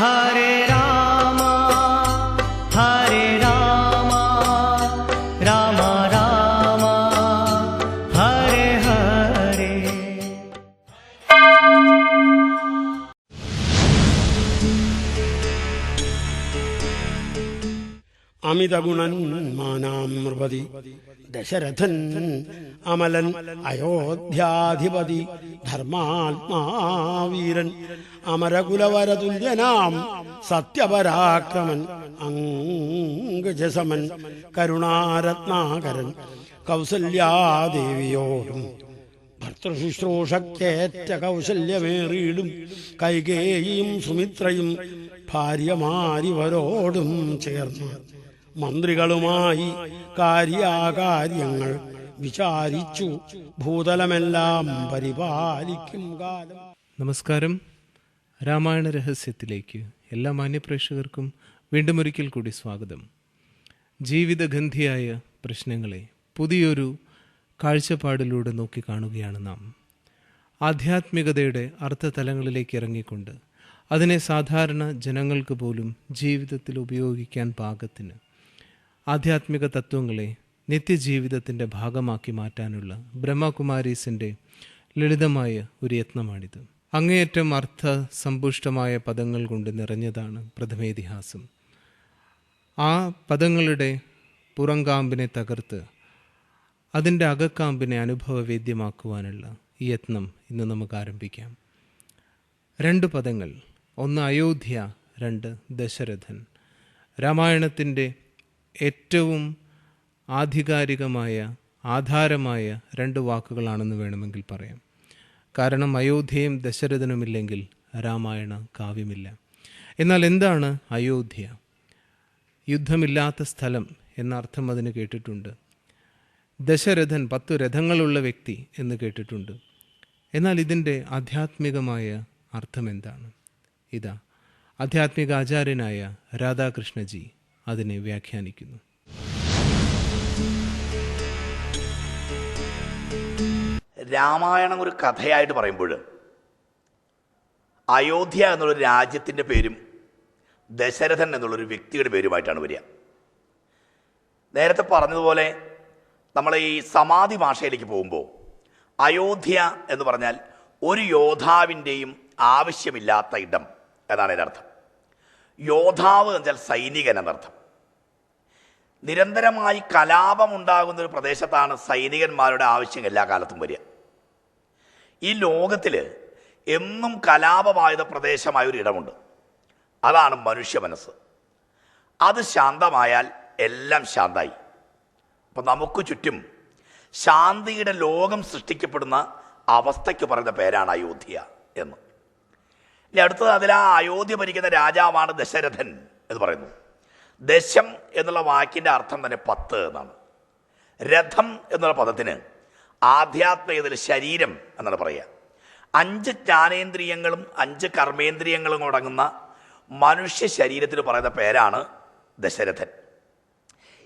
हरे राम അമിതഗുണന്മാനാം നൃപതി ദശരഥൻ അമലൻ അയോധ്യാധിപതി. ധർമാത്മാവീരൻ അമരകുലവരതുല്യനാം സത്യപരാക്രമൻ അങ്കജസമൻ കരുണാരത്നാകരൻ കൗസല്യാദേവിയോടും. ഭർത്തൃശുശ്രൂഷക്കേറ്റ കൗശല്യമേറിയിടും കൈകേയും സുമിത്രയും ഭാര്യമാരിവരോടും ചേർന്ന് മന്ത്രികളുമായി കാര്യാകാര്യങ്ങൾ വിചാരിച്ചു. ഭൂതലമെല്ലാം പരിപാലിക്കും കാലം. നമസ്കാരം. രാമായണ രഹസ്യത്തിലേക്ക് എല്ലാ മാന്യപ്രേക്ഷകർക്കും വീണ്ടും ഒരിക്കൽ കൂടി സ്വാഗതം. ജീവിതഗന്ധിയായ പ്രശ്നങ്ങളെ പുതിയൊരു കാഴ്ചപ്പാടിലൂടെ നോക്കി കാണുകയാണ് നാം. ആധ്യാത്മികതയുടെ അർത്ഥതലങ്ങളിലേക്ക് ഇറങ്ങിക്കൊണ്ട് അതിനെ സാധാരണ ജനങ്ങൾക്ക് പോലും ജീവിതത്തിൽ ഉപയോഗിക്കാൻ പാകത്തിന് ആധ്യാത്മിക തത്വങ്ങളെ നിത്യജീവിതത്തിന്റെ ഭാഗമാക്കി മാറ്റാനുള്ള ബ്രഹ്മകുമാരീസിന്റെ ലളിതമായ ഒരു യത്നമാണിത്. അങ്ങേയറ്റം അർത്ഥ സമ്പുഷ്ടമായ പദങ്ങൾ കൊണ്ട് നിറഞ്ഞതാണ് പ്രഥമേതിഹാസം. ആ പദങ്ങളുടെ പുറംകാമ്പിനെ തകർത്ത് അതിന്റെ അകക്കാമ്പിനെ അനുഭവവേദ്യമാക്കുവാനുള്ള ഈ യത്നം ഇന്ന് നമുക്ക് ആരംഭിക്കാം. രണ്ട് പദങ്ങൾ ഒന്ന് അയോധ്യ രണ്ട് ദശരഥൻ. രാമായണത്തിന്റെ ഏറ്റവും ആധികാരികമായ ആധാരമായ രണ്ട് വാക്കുകളാണെന്ന് വേണമെങ്കിൽ പറയാം. കാരണം അയോധ്യയും ദശരഥനുമില്ലെങ്കിൽ രാമായണ കാവ്യമില്ല. എന്നാൽ എന്താണ് അയോധ്യ? യുദ്ധമില്ലാത്ത സ്ഥലം എന്ന അർത്ഥം അതിന് കേട്ടിട്ടുണ്ട്. ദശരഥൻ പത്തു രഥങ്ങളുള്ള വ്യക്തി എന്ന് കേട്ടിട്ടുണ്ട്. എന്നാൽ ഇതിന്റെ ആധ്യാത്മികമായ അർത്ഥം എന്താണ്? ഇതാ ആധ്യാത്മിക ആചാര്യനായ രാധാകൃഷ്ണജി അതിനെ വ്യാഖ്യാനിക്കുന്നു. രാമായണം ഒരു കഥയായിട്ട് പറയുമ്പോൾ അയോധ്യ എന്നുള്ളൊരു രാജ്യത്തിന്റെ പേരും ദശരഥൻ എന്നുള്ളൊരു വ്യക്തിയുടെ പേരുമായിട്ടാണ് വരിക. നേരത്തെ പറഞ്ഞതുപോലെ നമ്മൾ ഈ സമാധി ഭാഷയിലേക്ക് പോകുമ്പോൾ അയോധ്യ എന്ന് പറഞ്ഞാൽ ഒരു യോദ്ധാവിന്റെയും ആവശ്യമില്ലാത്ത ഇടം എന്നാണ് അതിന്റെ അർത്ഥം യോദ്ധാവ് എന്ന് വെച്ചാൽ സൈനികൻ എന്നർത്ഥം. നിരന്തരമായി കലാപമുണ്ടാകുന്ന ഒരു പ്രദേശത്താണ് സൈനികന്മാരുടെ ആവശ്യം എല്ലാ കാലത്തും വരിക. ഈ ലോകത്തിൽ എന്നും കലാപമായത് പ്രദേശമായ ഒരു ഇടമുണ്ട്. അതാണ് മനുഷ്യ മനസ്സ്. അത് ശാന്തമായാൽ എല്ലാം ശാന്തായി. അപ്പം നമുക്ക് ചുറ്റും ശാന്തിയുടെ ലോകം സൃഷ്ടിക്കപ്പെടുന്ന അവസ്ഥയ്ക്ക് പറയുന്ന പേരാണ് അയോധ്യ എന്ന്. ഇനി അടുത്തത് അതിൽ ആ അയോധ്യ ഭരിക്കുന്ന രാജാവാണ് ദശരഥൻ എന്ന് പറയുന്നു. ദശം എന്നുള്ള വാക്കിന്റെ അർത്ഥം തന്നെ പത്ത് എന്നാണ്. രഥം എന്നുള്ള പദത്തിന് ആധ്യാത്മികതയിൽ ശരീരം എന്നാണ് പറയുക. അഞ്ച് ജ്ഞാനേന്ദ്രിയങ്ങളും അഞ്ച് കർമ്മേന്ദ്രിയങ്ങളും അടങ്ങുന്ന മനുഷ്യ ശരീരത്തിന് പറയുന്ന പേരാണ് ദശരഥൻ.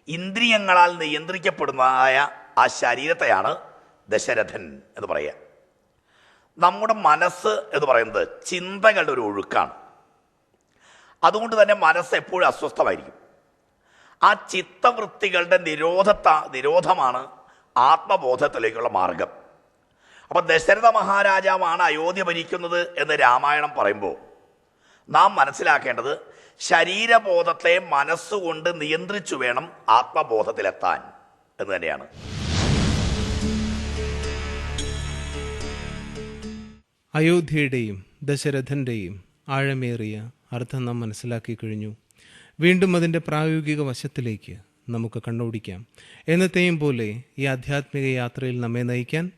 ഇന്ദ്രിയങ്ങളാൽ നിയന്ത്രിക്കപ്പെടുന്നതായ ആ ശരീരത്തെയാണ് ദശരഥൻ എന്ന് പറയുക. നമ്മുടെ മനസ്സ് എന്ന് പറയുന്നത് ചിന്തകളുടെ ഒരു ഒഴുക്കാണ്. അതുകൊണ്ട് തന്നെ മനസ്സ് എപ്പോഴും അസ്വസ്ഥമായിരിക്കും. ആ ചിത്തവൃത്തികളുടെ നിരോധത്ത നിരോധമാണ് ആത്മബോധത്തിലേക്കുള്ള മാർഗം. അപ്പൊ ദശരഥ മഹാരാജാവാണ് അയോധ്യ ഭരിക്കുന്നത് എന്ന് രാമായണം പറയുമ്പോൾ നാം മനസ്സിലാക്കേണ്ടത് ശരീരബോധത്തെ മനസ്സുകൊണ്ട് നിയന്ത്രിച്ചു വേണം ആത്മബോധത്തിലെത്താൻ എന്ന് തന്നെയാണ്. അയോധ്യയുടെയും ദശരഥന്റെയും ആഴമേറിയ അർത്ഥം നാം മനസ്സിലാക്കി കഴിഞ്ഞു. വീണ്ടും അതിന്റെ പ്രായോഗിക വശത്തിലേക്ക് നമുക്ക് കണ്ണോടിക്കാം. എന്നത്തെയും പോലെ ഈ ആധ്യാത്മിക യാത്രയിൽ നമ്മെ നയിക്കാൻ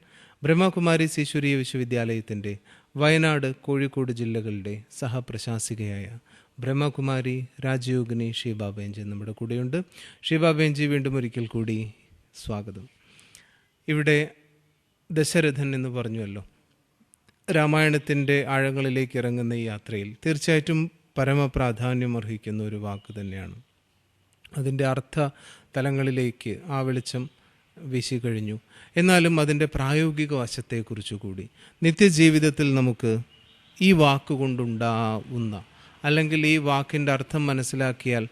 ബ്രഹ്മകുമാരി ഈശ്വരീയ വിശ്വവിദ്യാലയത്തിന്റെ വയനാട് കോഴിക്കോട് ജില്ലകളുടെ സഹപ്രശാസികയായ ബ്രഹ്മകുമാരി രാജയോഗിനി ഷീബാബേഞ്ചി നമ്മുടെ കൂടെയുണ്ട്. ഷീബാബേഞ്ചി വീണ്ടും ഒരിക്കൽ കൂടി സ്വാഗതം. ഇവിടെ ദശരഥൻ എന്ന് പറഞ്ഞുവല്ലോ. രാമായണത്തിന്റെ ആഴങ്ങളിലേക്ക് ഇറങ്ങുന്ന ഈ യാത്രയിൽ തീർച്ചയായിട്ടും പരമപ്രാധാന്യം അർഹിക്കുന്ന ഒരു വാക്ക് തന്നെയാണ്. അതിന്റെ അർത്ഥ തലങ്ങളിലേക്ക് ആ വെളിച്ചം വീശിക്കഴിഞ്ഞു എന്നാലും അതിന്റെ പ്രായോഗിക വശത്തെക്കുറിച്ച് കൂടി. നിത്യജീവിതത്തിൽ നമുക്ക് ഈ വാക്കുകൊണ്ടുണ്ടാവുന്ന അല്ലെങ്കിൽ ഈ വാക്കിന്റെ അർത്ഥം മനസ്സിലാക്കിയാൽ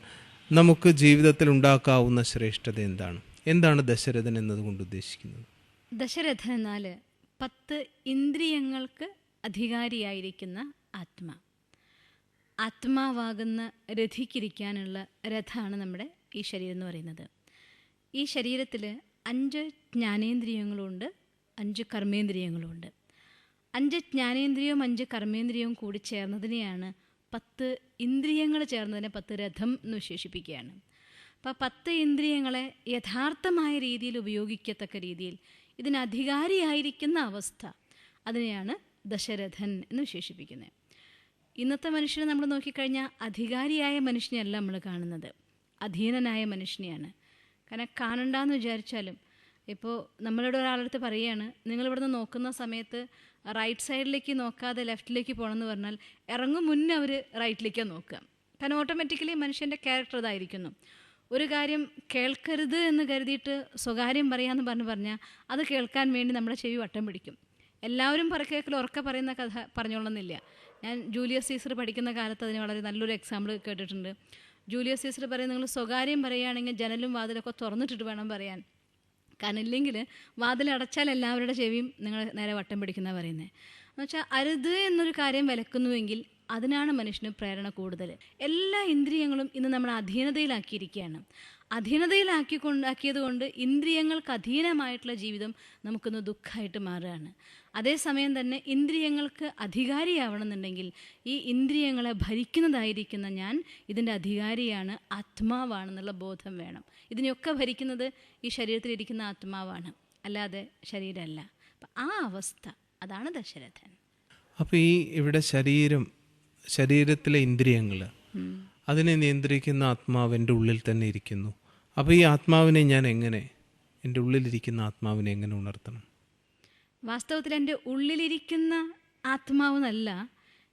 നമുക്ക് ജീവിതത്തിൽ ഉണ്ടാക്കാവുന്ന ശ്രേഷ്ഠത എന്താണ്? എന്താണ് ദശരഥൻ എന്നതുകൊണ്ട് ഉദ്ദേശിക്കുന്നത്? ദശരഥൻ എന്നാൽ പത്ത് ഇന്ദ്രിയങ്ങൾക്ക് അധികാരിയായിരിക്കുന്ന ആത്മ. ആത്മാവാകുന്ന രഥിക്കിരിക്കാനുള്ള രഥമാണ് നമ്മുടെ ഈ ശരീരം എന്ന് പറയുന്നത്. ഈ ശരീരത്തിൽ അഞ്ച് ജ്ഞാനേന്ദ്രിയങ്ങളുണ്ട് അഞ്ച് കർമ്മേന്ദ്രിയങ്ങളുണ്ട്. അഞ്ച് ജ്ഞാനേന്ദ്രിയവും അഞ്ച് കർമ്മേന്ദ്രിയവും കൂടി ചേർന്നതിനെയാണ് പത്ത് ഇന്ദ്രിയങ്ങൾ ചേർന്നതിനെ പത്ത് രഥം എന്ന് വിശേഷിപ്പിക്കുകയാണ്. അപ്പോൾ പത്ത് ഇന്ദ്രിയങ്ങളെ യഥാർത്ഥമായ രീതിയിൽ ഉപയോഗിക്കത്തക്ക രീതിയിൽ ഇതിനധികാരിയായിരിക്കുന്ന അവസ്ഥ അതിനെയാണ് ദശരഥൻ എന്ന് വിശേഷിപ്പിക്കുന്നത്. ഇന്നത്തെ മനുഷ്യനെ നമ്മൾ നോക്കിക്കഴിഞ്ഞാൽ അധികാരിയായ മനുഷ്യനെയല്ല നമ്മൾ കാണുന്നത്. അധീനനായ മനുഷ്യനെയാണ്. കാരണം കാണണ്ടെന്ന് വിചാരിച്ചാലും ഇപ്പോൾ നമ്മളുടെ ഒരാളടുത്ത് പറയുകയാണ് നിങ്ങളിവിടുന്ന് നോക്കുന്ന സമയത്ത് റൈറ്റ് സൈഡിലേക്ക് നോക്കാതെ ലെഫ്റ്റിലേക്ക് പോകണമെന്ന് പറഞ്ഞാൽ ഇറങ്ങും മുന്നേ അവർ റൈറ്റിലേക്കാണ് നോക്കുക. കാരണം ഓട്ടോമാറ്റിക്കലി മനുഷ്യന്റെ ക്യാരക്ടർ അതായിരിക്കുന്നു. ഒരു കാര്യം കേൾക്കരുത് എന്ന് കരുതിയിട്ട് സ്വകാര്യം പറയാമെന്ന് പറഞ്ഞ് പറഞ്ഞാൽ അത് കേൾക്കാൻ വേണ്ടി നമ്മുടെ ചെവി വട്ടം പിടിക്കും. എല്ലാവരും പറക്കേക്കൽ ഉറക്കെ പറയുന്ന കഥ പറഞ്ഞോളന്നില്ല. ഞാൻ ജൂലിയസ് സീസർ പഠിക്കുന്ന കാലത്ത് അതിന് വളരെ നല്ലൊരു എക്സാമ്പിൾ കേട്ടിട്ടുണ്ട്. ജൂലിയസ് സീസർ പറയും നിങ്ങൾ സ്വകാര്യം പറയുകയാണെങ്കിൽ ജനലും വാതിലൊക്കെ തുറന്നിട്ടിട്ട് വേണം പറയാൻ. കാരണം ഇല്ലെങ്കിൽ വാതിലടച്ചാൽ എല്ലാവരുടെ ചെവിയും നിങ്ങൾ നേരെ വട്ടം പിടിക്കുന്ന പറയുന്നത് എന്നുവെച്ചാൽ അരുത് എന്നൊരു കാര്യം വിലക്കുന്നുവെങ്കിൽ അതിനാണ് മനുഷ്യന് പ്രേരണ കൂടുതൽ. എല്ലാ ഇന്ദ്രിയങ്ങളും ഇന്ന് നമ്മൾ അധീനതയിലാക്കിയിരിക്കുകയാണ്. അധീനതയിലാക്കിക്കൊണ്ടാക്കിയത് കൊണ്ട് ഇന്ദ്രിയങ്ങൾക്ക് അധീനമായിട്ടുള്ള ജീവിതം നമുക്കൊന്ന് ദുഃഖമായിട്ട് മാറുകയാണ്. അതേസമയം തന്നെ ഇന്ദ്രിയങ്ങൾക്ക് അധികാരിയാവണമെന്നുണ്ടെങ്കിൽ ഈ ഇന്ദ്രിയങ്ങളെ ഭരിക്കുന്നതായിരിക്കുന്ന ഞാൻ ഇതിന്റെ അധികാരിയാണ് ആത്മാവാണെന്നുള്ള ബോധം വേണം. ഇതിനെയൊക്കെ ഭരിക്കുന്നത് ഈ ശരീരത്തിലിരിക്കുന്ന ആത്മാവാണ് അല്ലാതെ ശരീരമല്ല. അപ്പം ആ അവസ്ഥ അതാണ് ദശരഥൻ. അപ്പോൾ ഈ ഇവിടെ ശരീരം ശരീരത്തിലെ ഇന്ദ്രിയങ്ങൾ അതിനെ നിയന്ത്രിക്കുന്ന ആത്മാവ് എന്റെ ഉള്ളിൽ തന്നെ ഇരിക്കുന്നു. അപ്പോൾ ഈ ആത്മാവിനെ ഞാൻ എങ്ങനെ എന്റെ ഉള്ളിലിരിക്കുന്ന ആത്മാവിനെ എങ്ങനെ ഉണർത്തണം? വാസ്തവത്തിൽ എന്റെ ഉള്ളിലിരിക്കുന്ന ആത്മാവ് എന്നല്ല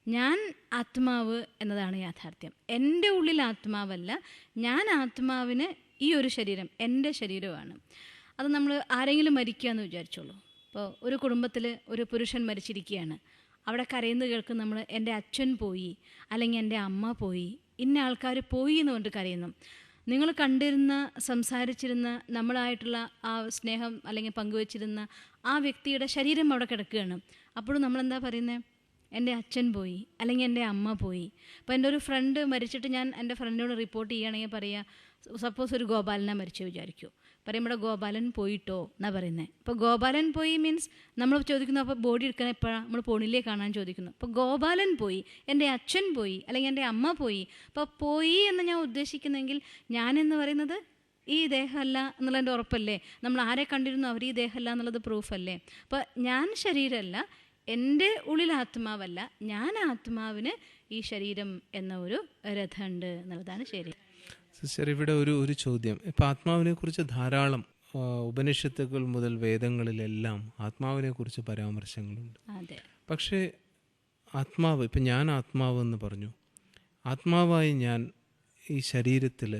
ഞാൻ ആത്മാവ് എന്നതാണ് യാഥാർത്ഥ്യം. എന്റെ ഉള്ളിൽ ആത്മാവല്ല ഞാൻ ആത്മാവിന് ഈ ഒരു ശരീരം എന്റെ ശരീരമാണ് അത് നമ്മൾ ആരെങ്കിലും മരിക്കുക എന്ന് വിചാരിച്ചോളൂ. ഇപ്പോൾ ഒരു കുടുംബത്തിൽ ഒരു പുരുഷൻ മരിച്ചിരിക്കുകയാണ്. അവിടെ കരയുന്നത് കേൾക്കും നമ്മൾ എന്റെ അച്ഛൻ പോയി അല്ലെങ്കിൽ എന്റെ അമ്മ പോയി ഇന്ന ആൾക്കാർ പോയി എന്ന് കൊണ്ട് കരയുന്നു. നിങ്ങൾ കണ്ടിരുന്ന സംസാരിച്ചിരുന്ന നമ്മളായിട്ടുള്ള ആ സ്നേഹം അല്ലെങ്കിൽ പങ്കുവച്ചിരുന്ന ആ വ്യക്തിയുടെ ശരീരം അവിടെ കിടക്കുകയാണ്. അപ്പോഴും നമ്മളെന്താ പറയുന്നത് എന്റെ അച്ഛൻ പോയി അല്ലെങ്കിൽ എന്റെ അമ്മ പോയി. അപ്പോൾ എന്റെ ഒരു ഫ്രണ്ട് മരിച്ചിട്ട് ഞാൻ എന്റെ ഫ്രണ്ടിനോട് റിപ്പോർട്ട് ചെയ്യുകയാണെങ്കിൽ പറയുക സപ്പോസ് ഒരു ഗോപാലനെ മരിച്ചു വിചാരിക്കൂ. പറയുമ്പോൾ ഗോപാലൻ പോയിട്ടോ? എന്നാ പറയുന്നത് അപ്പോൾ ഗോപാലൻ പോയി മീൻസ് നമ്മൾ ചോദിക്കുന്നു അപ്പോൾ ബോഡി എടുക്കാൻ എപ്പോഴാണ് നമ്മൾ പോണില്ലേ കാണാൻ ചോദിക്കുന്നു. അപ്പോൾ ഗോപാലൻ പോയി എന്റെ അച്ഛൻ പോയി അല്ലെങ്കിൽ എന്റെ അമ്മ പോയി. അപ്പോൾ പോയി എന്ന് ഞാൻ ഉദ്ദേശിക്കുന്നെങ്കിൽ ഞാനെന്ന് പറയുന്നത് ഈ ദേഹമല്ല എന്നുള്ളതിന്റെ ഉറപ്പല്ലേ? നമ്മൾ ആരെ കണ്ടിരുന്നു അവർ ഈ ദേഹമല്ല എന്നുള്ളത് പ്രൂഫല്ലേ? അപ്പോൾ ഞാൻ ശരീരമല്ല എന്റെ ഉള്ളിൽ ആത്മാവല്ല ഞാൻ ആത്മാവിന് ഈ ശരീരം എന്ന ഒരു രഥമുണ്ട് എന്നുള്ളതാണ് ശരി. സിസ്റ്റർ ഇവിടെ ഒരു ഒരു ചോദ്യം. ഇപ്പം ആത്മാവിനെ കുറിച്ച് ധാരാളം ഉപനിഷത്തുകൾ മുതൽ വേദങ്ങളിലെല്ലാം ആത്മാവിനെ കുറിച്ച് പരാമർശങ്ങളുണ്ട് പക്ഷേ ആത്മാവ് ഇപ്പം ഞാൻ ആത്മാവ് എന്ന് പറഞ്ഞു. ആത്മാവായി ഞാൻ ഈ ശരീരത്തിൽ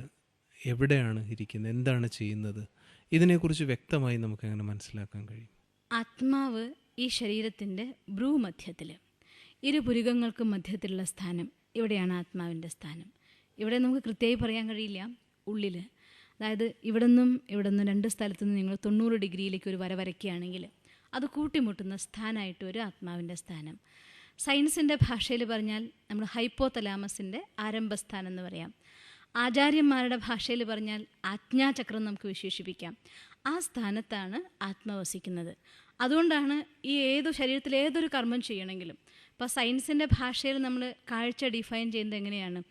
എവിടെയാണ് ഇരിക്കുന്നത്? എന്താണ് ചെയ്യുന്നത്? ഇതിനെക്കുറിച്ച് വ്യക്തമായി നമുക്ക് എങ്ങനെ മനസ്സിലാക്കാൻ കഴിയും. ആത്മാവ് ഈ ശരീരത്തിന്റെ ഭ്രൂമധ്യത്തിൽ ഇരു പുരുകങ്ങൾക്കും മധ്യത്തിലുള്ള സ്ഥാനം ഇവിടെയാണ് ആത്മാവിന്റെ സ്ഥാനം. ഇവിടെ നമുക്ക് കൃത്യമായി പറയാൻ കഴിയില്ല ഉള്ളിൽ അതായത് ഇവിടെ നിന്നും ഇവിടെ നിന്നും രണ്ട് സ്ഥലത്തു നിന്ന് നിങ്ങൾ തൊണ്ണൂറ് ഡിഗ്രിയിലേക്ക് ഒരു വര വരയ്ക്കുകയാണെങ്കിൽ അത് കൂട്ടിമുട്ടുന്ന സ്ഥാനമായിട്ട് ഒരു ആത്മാവിന്റെ സ്ഥാനം. സയൻസിന്റെ ഭാഷയിൽ പറഞ്ഞാൽ നമ്മൾ ഹൈപ്പോ തലാമസിന്റെ ആരംഭസ്ഥാനം എന്ന് പറയാം. ആചാര്യന്മാരുടെ ഭാഷയിൽ പറഞ്ഞാൽ ആജ്ഞാചക്രം നമുക്ക് വിശേഷിപ്പിക്കാം. ആ സ്ഥാനത്താണ് ആത്മവസിക്കുന്നത്. അതുകൊണ്ടാണ് ഈ ഏതു ശരീരത്തിൽ ഏതൊരു കർമ്മം ചെയ്യണമെങ്കിലും ഇപ്പോൾ സയൻസിന്റെ ഭാഷയിൽ നമ്മൾ കാഴ്ച ഡിഫൈൻ ചെയ്യുന്നത് എങ്ങനെയാണ്?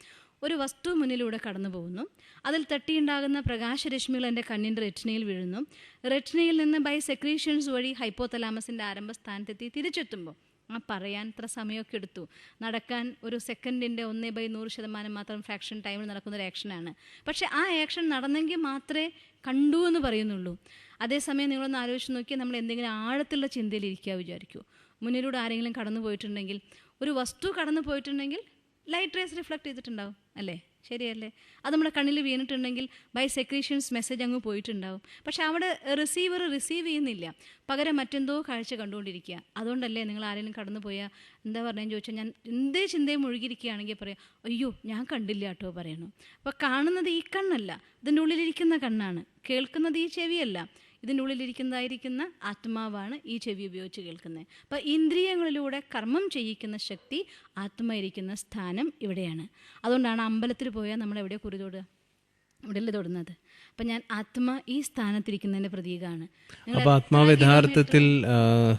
ഒരു വസ്തു മുന്നിലൂടെ കടന്നു പോകുന്നു. അതിൽ തട്ടിയുണ്ടാകുന്ന പ്രകാശരശ്മികൾ എന്റെ കണ്ണിന്റെ റെറ്റിനയിൽ വീഴുന്നു. റെറ്റിനയിൽ നിന്ന് ബൈ സെക്രീഷൻസ് വഴി ഹൈപ്പോതലാമസിന്റെ ആരംഭസ്ഥാനത്തെത്തി തിരിച്ചെത്തുമ്പോൾ ആ പറയാൻ ഇത്ര സമയമൊക്കെ എടുത്തു. നടക്കാൻ ഒരു സെക്കൻഡിന്റെ ഒന്നേ ബൈ നൂറ് ശതമാനം മാത്രം ഫ്രാക്ഷൻ ടൈമിൽ നടക്കുന്ന ഒരു ആക്ഷനാണ് പക്ഷേ ആ ആക്ഷൻ നടന്നെങ്കിൽ മാത്രമേ കണ്ടു എന്ന് പറയുന്നുള്ളൂ. അതേസമയം നിങ്ങളൊന്ന് ആലോചിച്ച് നോക്കിയാൽ നമ്മൾ എന്തെങ്കിലും ആഴത്തുള്ള ചിന്തയിലിരിക്കുക വിചാരിക്കൂ. മുന്നിലൂടെ ആരെങ്കിലും കടന്നു പോയിട്ടുണ്ടെങ്കിൽ ഒരു വസ്തു കടന്നു പോയിട്ടുണ്ടെങ്കിൽ ലൈറ്റ് റേസ് റിഫ്ലക്ട് ചെയ്തിട്ടുണ്ടാവും അല്ലേ? ശരിയല്ലേ? അത് നമ്മുടെ കണ്ണിൽ വീണിട്ടുണ്ടെങ്കിൽ ബൈ സെക്രീഷൻസ് മെസ്സേജ് അങ്ങ് പോയിട്ടുണ്ടാവും. പക്ഷെ അവിടെ റിസീവർ റിസീവ് ചെയ്യുന്നില്ല. പകരം മറ്റെന്തോ കാഴ്ച കണ്ടുകൊണ്ടിരിക്കുക. അതുകൊണ്ടല്ലേ നിങ്ങൾ ആരെങ്കിലും കടന്നു പോയാൽ എന്താ പറഞ്ഞതെന്ന് ചോദിച്ചാൽ ഞാൻ എന്തേ ചിന്തയും മുഴുകിയിരിക്കുകയാണെങ്കിൽ പറയാം അയ്യോ ഞാൻ കണ്ടില്ല കേട്ടോ പറയണു. അപ്പോൾ കാണുന്നത് ഈ കണ്ണല്ല. ഇതിന്റെ ഉള്ളിലിരിക്കുന്ന കണ്ണാണ്. കേൾക്കുന്നത് ഈ ചെവിയല്ല. ഇതിന്റെ ഉള്ളിലിരിക്കുന്നതായിരിക്കുന്ന ആത്മാവാണ് ഈ ചെവി ഉപയോഗിച്ച് കേൾക്കുന്നത്. അപ്പോൾ ഇന്ദ്രിയങ്ങളിലൂടെ കർമ്മം ചെയ്യിക്കുന്ന ശക്തി ആത്മ ഇരിക്കുന്ന സ്ഥാനം ഇവിടെയാണ്. അതുകൊണ്ടാണ് അമ്പലത്തിൽ പോയാൽ നമ്മൾ എവിടെ കുറി തൊടുക? ഇവിടെയല്ലേ തൊടുന്നത്. അപ്പം ഞാൻ ആത്മ ഈ സ്ഥാനത്തിരിക്കുന്നതിന്റെ പ്രതീകമാണ് അപ്പോൾ അപ്പൊ ആത്മാവ് യഥാർത്ഥത്തിൽ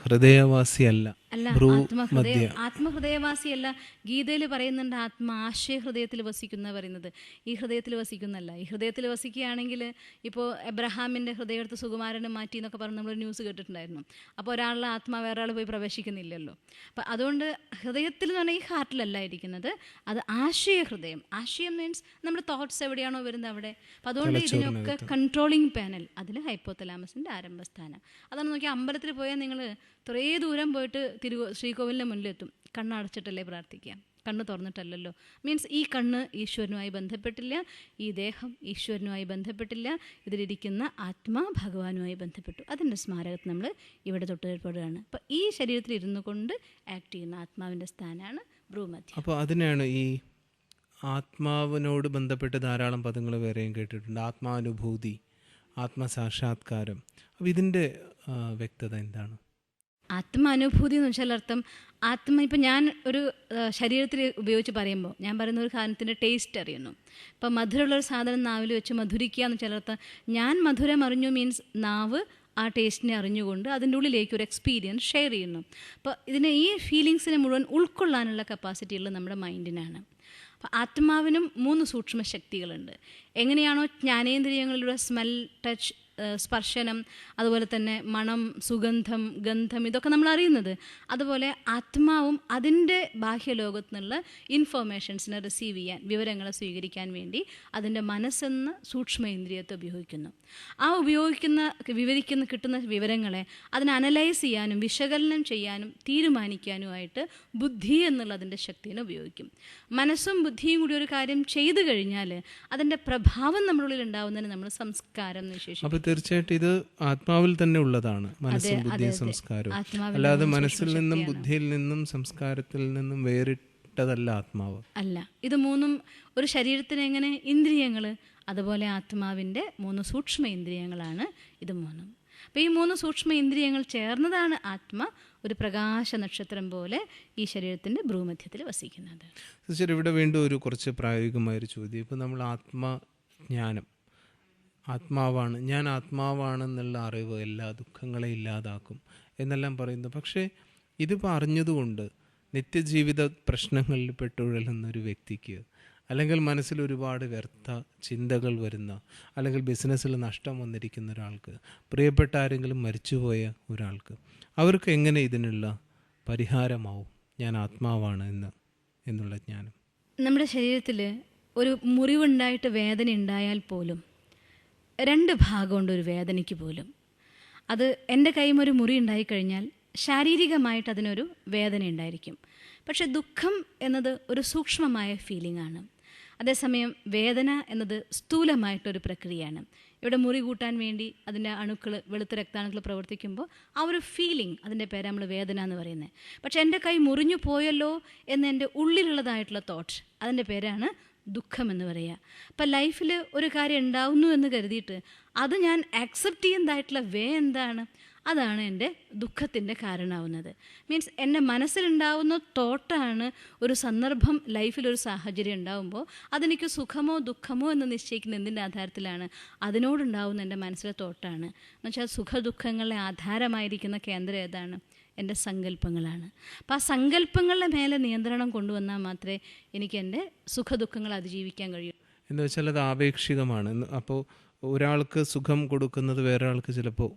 ഹൃദയവാസിയല്ല. അല്ല ആത്മഹൃദയ ആത്മഹൃദയവാസിയല്ല ഗീതയിൽ പറയുന്നുണ്ട് ആത്മ ആശയ ഹൃദയത്തിൽ വസിക്കുന്ന പറയുന്നത്. ഈ ഹൃദയത്തിൽ വസിക്കുന്നല്ല. ഈ ഹൃദയത്തിൽ വസിക്കുകയാണെങ്കിൽ ഇപ്പോൾ എബ്രഹാമിന്റെ ഹൃദയത്ത് സുകുമാരനെ മാറ്റി എന്നൊക്കെ പറഞ്ഞ് നമ്മൾ ന്യൂസ് കേട്ടിട്ടുണ്ടായിരുന്നു. അപ്പോൾ ഒരാളുടെ ആത്മാ വേറെ ആൾ പോയി പ്രവേശിക്കുന്നില്ലല്ലോ. അപ്പം അതുകൊണ്ട് ഹൃദയത്തിൽ എന്ന് പറഞ്ഞാൽ ഈ ഹാർട്ടിലല്ല ഇരിക്കുന്നത്. അത് ആശയ ഹൃദയം ആശയം മീൻസ് നമ്മുടെ തോട്ട്സ് എവിടെയാണോ വരുന്നത് അവിടെ. അപ്പം അതുകൊണ്ട് ഇതിനൊക്കെ കൺട്രോളിങ് പാനൽ അതിൽ ഹൈപ്പോത്തലാമസിന്റെ ആരംഭസ്ഥാനം. അതാണ് നോക്കിയാൽ അമ്പലത്തിൽ പോയാൽ നിങ്ങൾ കുറേ ദൂരം പോയിട്ട് തിരുവോ ശ്രീകോവിലിന്റെ മുന്നിലെത്തും. കണ്ണടച്ചിട്ടല്ലേ പ്രാർത്ഥിക്കുക. കണ്ണ് തുറന്നിട്ടല്ലല്ലോ. മീൻസ് ഈ കണ്ണ് ഈശ്വരനുമായി ബന്ധപ്പെട്ടില്ല ഈ ദേഹം ഈശ്വരനുമായി ബന്ധപ്പെട്ടില്ല ഇതിലിരിക്കുന്ന ആത്മാ ഭഗവാനുമായി ബന്ധപ്പെട്ടു. അതിന്റെ സ്മാരകത്തിൽ നമ്മൾ ഇവിടെ തൊട്ട് ഏർപ്പെടുകയാണ് അപ്പോൾ ഈ ശരീരത്തിൽ ഇരുന്നു കൊണ്ട് ആക്ട് ചെയ്യുന്ന ആത്മാവിന്റെ സ്ഥാനമാണ് ഭ്രൂമധ്യം. അപ്പോൾ അതിനാണ് ഈ ആത്മാവിനോട് ബന്ധപ്പെട്ട് ധാരാളം പദങ്ങൾ വേറെയും കേട്ടിട്ടുണ്ട്. ആത്മാനുഭൂതി ആത്മസാക്ഷാത്കാരം. അപ്പോൾ ഇതിന്റെ വ്യക്തത എന്താണ്? ആത്മാനുഭൂതി എന്ന് വെച്ചാൽ അർത്ഥം ആത്മ ഇപ്പം ഞാൻ ഒരു ശരീരത്തിൽ ഉപയോഗിച്ച് പറയുമ്പോൾ ഞാൻ പറയുന്ന ഒരു സാധനത്തിന്റെ ടേസ്റ്റ് അറിയുന്നു. ഇപ്പം മധുരമുള്ള ഒരു സാധനം നാവിൽ വെച്ച് മധുരിക്കുക എന്ന് വെച്ചാൽ അർത്ഥം ഞാൻ മധുരം അറിഞ്ഞു മീൻസ് നാവ് ആ ടേസ്റ്റിനെ അറിഞ്ഞുകൊണ്ട് അതിന്റെ ഉള്ളിലേക്ക് ഒരു എക്സ്പീരിയൻസ് ഷെയർ ചെയ്യുന്നു. അപ്പോൾ ഇതിനെ ഈ ഫീലിങ്സിനെ മുഴുവൻ ഉൾക്കൊള്ളാനുള്ള കപ്പാസിറ്റി ഉള്ളത് നമ്മുടെ മൈൻഡിനാണ് അപ്പോൾ ആത്മാവിനും മൂന്ന് സൂക്ഷ്മ ശക്തികളുണ്ട്. എങ്ങനെയാണോ ജ്ഞാനേന്ദ്രിയങ്ങളിലൂടെ സ്മെൽ ടച്ച് സ്പർശനം അതുപോലെ തന്നെ മണം സുഗന്ധം ഗന്ധം ഇതൊക്കെ നമ്മൾ അറിയുന്നത്. അതുപോലെ ആത്മാവും അതിന്റെ ബാഹ്യലോകത്തു നിന്നുള്ള ഇൻഫോർമേഷൻസിനെ റിസീവ് ചെയ്യാൻ വിവരങ്ങളെ സ്വീകരിക്കാൻ വേണ്ടി അതിന്റെ മനസ്സെന്ന സൂക്ഷ്മ ഇന്ദ്രിയത്തെ ഉപയോഗിക്കുന്നു. ആ ഉപയോഗിക്കുന്ന വിവരിക്കുന്ന കിട്ടുന്ന വിവരങ്ങളെ അതിനെ അനലൈസ് ചെയ്യാനും വിശകലനം ചെയ്യാനും തീരുമാനിക്കാനുമായിട്ട് ബുദ്ധി എന്നുള്ള എന്നുള്ളതിന്റെ ശക്തിനെ ഉപയോഗിക്കും. മനസ്സും ബുദ്ധിയും കൂടി ഒരു കാര്യം ചെയ്തു കഴിഞ്ഞാൽ അതിന്റെ പ്രഭാവം നമ്മളുള്ളിൽ ഉണ്ടാവുന്നതിന് നമ്മൾ സംസ്കാരം അപ്പോൾ തീർച്ചയായിട്ടും ഇത് ആത്മാവിൽ തന്നെ ഉള്ളതാണ്. മനസ്സും ബുദ്ധിയും സംസ്കാരവും. അല്ലാതെ മനസ്സിൽ നിന്നും ബുദ്ധിയിൽ നിന്നും സംസ്കാരത്തിൽ നിന്നും വേറിട്ടതല്ല ആത്മാവ്. അല്ല. ഇത് മൂന്നും ഒരു ശരീരത്തിന് എങ്ങനെ ഇന്ദ്രിയങ്ങൾ അതുപോലെ ആത്മാവിന്റെ മൂന്ന് സൂക്ഷ്മ ഇന്ദ്രിയങ്ങളാണ് ഇത് മൂന്നും. അപ്പോൾ ഈ മൂന്ന് സൂക്ഷ്മ ഇന്ദ്രിയങ്ങൾ ചേർന്നതാണ് ആത്മ ഒരു പ്രകാശ നക്ഷത്രം പോലെ ഈ ശരീരത്തിന്റെ ഭ്രൂമധ്യത്തിൽ വസിക്കുന്നത്. ഇവിടെ വീണ്ടും ഒരു കുറച്ച് പ്രായോഗികമായൊരു ചോദ്യം. ഇപ്പോൾ നമ്മൾ ആത്മജ്ഞാനം ആത്മാവാണ്. ഞാൻ ആത്മാവാണെന്നുള്ള അറിവ് എല്ലാ ദുഃഖങ്ങളെ ഇല്ലാതാക്കും എന്നെല്ലാം പറയുന്നു. പക്ഷേ ഇത് പറഞ്ഞതുകൊണ്ട് നിത്യജീവിത പ്രശ്നങ്ങളിൽ പെട്ടുഴലുന്ന ഒരു വ്യക്തിക്ക് അല്ലെങ്കിൽ മനസ്സിൽ ഒരുപാട് വ്യർത്ഥ ചിന്തകൾ വരുന്ന അല്ലെങ്കിൽ ബിസിനസ്സിൽ നഷ്ടം വന്നിരിക്കുന്ന ഒരാൾക്ക് പ്രിയപ്പെട്ട ആരെങ്കിലും മരിച്ചുപോയ ഒരാൾക്ക് അവർക്ക് എങ്ങനെ ഇതിനുള്ള പരിഹാരമാവും? ഞാൻ ആത്മാവാണ് എന്ന് എന്നുള്ള ജ്ഞാനം. നമ്മുടെ ശരീരത്തിൽ ഒരു മുറിവുണ്ടായിട്ട് വേദന ഉണ്ടായാൽ പോലും രണ്ട് ഭാഗമുണ്ട് ഒരു വേദനയ്ക്ക് പോലും. അത് എന്റെ കൈയും ഒരു മുറി ഉണ്ടായിക്കഴിഞ്ഞാൽ ശാരീരികമായിട്ട് അതിനൊരു വേദന ഉണ്ടായിരിക്കും. പക്ഷെ ദുഃഖം എന്നത് ഒരു സൂക്ഷ്മമായ ഫീലിംഗ് ആണ് അതേസമയം വേദന എന്നത് സ്ഥൂലമായിട്ടൊരു പ്രക്രിയയാണ്. ഇവിടെ മുറി കൂട്ടാൻ വേണ്ടി അതിന്റെ അണുക്കൾ വെളുത്ത രക്താണുക്കൾ പ്രവർത്തിക്കുമ്പോൾ ആ ഒരു ഫീലിംഗ് അതിന്റെ പേര് നമ്മൾ വേദന എന്ന് പറയുന്നത്. പക്ഷെ എന്റെ കൈ മുറിഞ്ഞു പോയല്ലോ എന്ന് എന്റെ ഉള്ളിലുള്ളതായിട്ടുള്ള തോട്ട് അതിന്റെ പേരാണ് ദുഃഖം എന്ന് പറയുക അപ്പം ലൈഫിൽ ഒരു കാര്യം ഉണ്ടാവുന്നു എന്ന് കരുതിയിട്ട് അത് ഞാൻ ആക്സെപ്റ്റ് ചെയ്യുന്നതായിട്ടുള്ള വേ എന്താണ്? അതാണ് എന്റെ ദുഃഖത്തിന്റെ കാരണമാവുന്നത്. മീൻസ് എന്റെ മനസ്സിലുണ്ടാവുന്ന തോട്ടാണ് ഒരു സന്ദർഭം ലൈഫിലൊരു സാഹചര്യം ഉണ്ടാവുമ്പോൾ അതെനിക്ക് സുഖമോ ദുഃഖമോ എന്ന് നിശ്ചയിക്കുന്ന എന്തിന്റെ ആധാരത്തിലാണ്? അതിനോടുണ്ടാവുന്ന എന്റെ മനസ്സിലെ തോട്ടാണ്. എന്നുവെച്ചാൽ സുഖ ദുഃഖങ്ങളെ ആധാരമായിരിക്കുന്ന കേന്ദ്രം ഏതാണ്? എന്റെ സങ്കല്പങ്ങളാണ്. അപ്പോൾ ആ സങ്കല്പങ്ങളുടെ മേലെ നിയന്ത്രണം കൊണ്ടുവന്നാൽ മാത്രമേ എനിക്ക് എന്റെ സുഖദുഃഖങ്ങൾ അതിജീവിക്കാൻ കഴിയൂ. എന്ന് വെച്ചാൽ അത് ആപേക്ഷികമാണ്. അപ്പോൾ ഒരാൾക്ക് സുഖം കൊടുക്കുന്നത് വേറൊരാൾക്ക് ചിലപ്പോൾ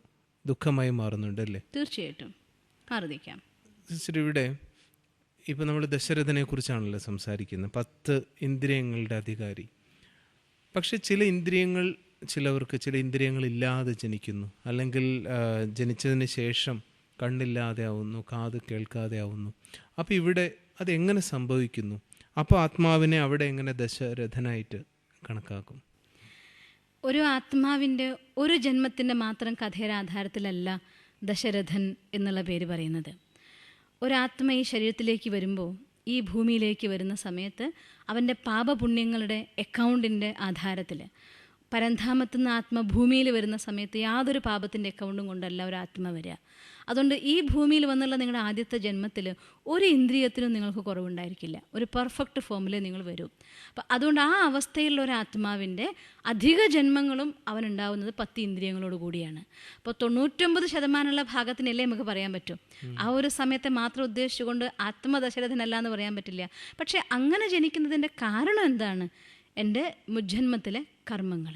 ദുഃഖമായി മാറുന്നുണ്ട് അല്ലേ? തീർച്ചയായിട്ടും. ആർദിക്കാം സിസ്റ്റർ ഇവിടെ ഇപ്പോൾ നമ്മൾ ദശരഥനെ കുറിച്ചാണല്ലോ സംസാരിക്കുന്നത്. പത്ത് ഇന്ദ്രിയങ്ങളുടെ അധികാരി. പക്ഷെ ചില ഇന്ദ്രിയങ്ങൾ ചിലവർക്ക് ചില ഇന്ദ്രിയങ്ങൾ ഇല്ലാതെ ജനിക്കുന്നു. അല്ലെങ്കിൽ ജനിച്ചതിന് ശേഷം കണ്ണില്ലാതെ ആവുന്നു കാത് കേൾക്കാതെ ആവുന്നു അപ്പോൾ ഇവിടെ അതെങ്ങനെ സംഭവിക്കുന്നു? അപ്പോൾ ആത്മാവിനെ അവിടെ എങ്ങനെ ദശരഥനായിട്ട് കണക്കാക്കും? ഒരു ആത്മാവിന്റെ ഒരു ജന്മത്തിന്റെ മാത്രം കഥയുടെ ആധാരത്തിലല്ല ദശരഥൻ എന്നുള്ള പേര് പറയുന്നത്. ഒരാത്മ ഈ ശരീരത്തിലേക്ക് വരുമ്പോൾ ഈ ഭൂമിയിലേക്ക് വരുന്ന സമയത്ത് അവന്റെ പാപപുണ്യങ്ങളുടെ അക്കൗണ്ടിന്റെ ആധാരത്തിൽ പരന്ധാമത്തുനിന്ന് ആത്മ ഭൂമിയിൽ വരുന്ന സമയത്ത് യാതൊരു പാപത്തിന്റെ അക്കൗണ്ടും കൊണ്ടല്ല ഒരു ആത്മ വരിക. അതുകൊണ്ട് ഈ ഭൂമിയിൽ വന്നുള്ള നിങ്ങളുടെ ആദ്യത്തെ ജന്മത്തിൽ ഒരു ഇന്ദ്രിയത്തിനും നിങ്ങൾക്ക് കുറവുണ്ടായിരിക്കില്ല. ഒരു പെർഫെക്റ്റ് ഫോമിൽ നിങ്ങൾ വരും. അപ്പം അതുകൊണ്ട് ആ അവസ്ഥയിലുള്ള ഒരു ആത്മാവിന്റെ അധിക ജന്മങ്ങളും അവനുണ്ടാവുന്നത് പത്ത് ഇന്ദ്രിയങ്ങളോട് കൂടിയാണ്. അപ്പോൾ തൊണ്ണൂറ്റൊമ്പത് ശതമാനമുള്ള ഭാഗത്തിനല്ലേ നമുക്ക് പറയാൻ പറ്റും. ആ ഒരു സമയത്തെ മാത്രം ഉദ്ദേശിച്ചുകൊണ്ട് ആത്മദശരഥനല്ല എന്ന് പറയാൻ പറ്റില്ല. പക്ഷേ അങ്ങനെ ജനിക്കുന്നതിന്റെ കാരണം എന്താണ്? എന്റെ മുജ്ജന്മത്തിലെ കർമ്മങ്ങൾ.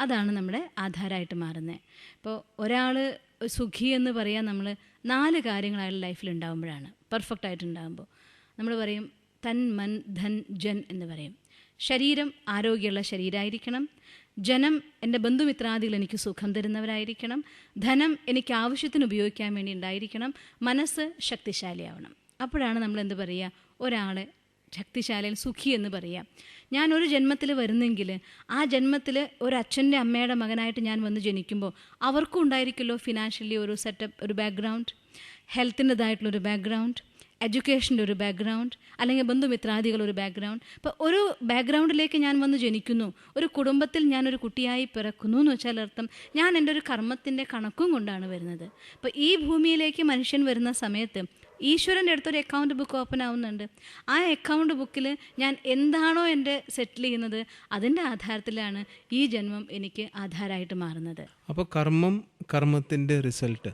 അതാണ് നമ്മുടെ ആധാരമായിട്ട് മാറുന്നത്. ഇപ്പോൾ ഒരാൾ സുഖി എന്ന് പറയാൻ നമ്മൾ നാല് കാര്യങ്ങൾ അയാളുടെ ലൈഫിൽ ഉണ്ടാകുമ്പോഴാണ് പെർഫെക്റ്റ് ആയിട്ടുണ്ടാകുമ്പോൾ നമ്മൾ പറയും തൻ മൻ ധൻ ജൻ എന്ന് പറയും. ശരീരം ആരോഗ്യമുള്ള ശരീരമായിരിക്കണം ജനം എന്റെ ബന്ധുമിത്രാദികൾ എനിക്ക് സുഖം തരുന്നവരായിരിക്കണം. ധനം എനിക്ക് ആവശ്യത്തിന് ഉപയോഗിക്കാൻ വേണ്ടി ഉണ്ടായിരിക്കണം. മനസ്സ് ശക്തിശാലിയാവണം. അപ്പോഴാണ് നമ്മൾ എന്ത് പറയുക? ഒരാളെ ശക്തിശാലയിൽ സുഖി എന്ന് പറയാം. ഞാൻ ഒരു ജന്മത്തിൽ വരുന്നെങ്കിൽ ആ ജന്മത്തിൽ ഒരു അച്ഛന്റെ അമ്മയുടെ മകനായിട്ട് ഞാൻ വന്ന് ജനിക്കുമ്പോൾ അവർക്കും ഉണ്ടായിരിക്കുമല്ലോ ഫിനാൻഷ്യലി ഒരു സെറ്റപ്പ് ഒരു ബാക്ക്ഗ്രൗണ്ട് ഹെൽത്തിന്റെതായിട്ടുള്ളൊരു ബാക്ക്ഗ്രൗണ്ട് എഡ്യൂക്കേഷന്റെ ഒരു ബാക്ക്ഗ്രൗണ്ട് അല്ലെങ്കിൽ ബന്ധുമിത്രാദികൾ ഒരു ബാക്ക്ഗ്രൗണ്ട് അപ്പോൾ ഒരു ബാക്ക്ഗ്രൗണ്ടിലേക്ക് ഞാൻ വന്ന് ജനിക്കുന്നു. ഒരു കുടുംബത്തിൽ ഞാനൊരു കുട്ടിയായി പിറക്കുന്നു എന്ന് വെച്ചാൽ അർത്ഥം ഞാൻ എന്റെ ഒരു കർമ്മത്തിന്റെ കണക്കും കൊണ്ടാണ് വരുന്നത്. അപ്പോൾ ഈ ഭൂമിയിലേക്ക് മനുഷ്യൻ വരുന്ന സമയത്ത് ഈശ്വരന്റെ അടുത്തൊരു അക്കൗണ്ട് ബുക്ക് ഓപ്പൺ ആവുന്നുണ്ട്. ആ അക്കൗണ്ട് ബുക്കിൽ ഞാൻ എന്താണോ എന്റെ സെറ്റിൽ ചെയ്യുന്നത് അതിന്റെ ആധാരത്തിലാണ് ഈ ജന്മം എനിക്ക് ആധാരമായിട്ട് മാറുന്നത്. അപ്പോൾ കർമ്മം കർമ്മത്തിന്റെ റിസൾട്ട്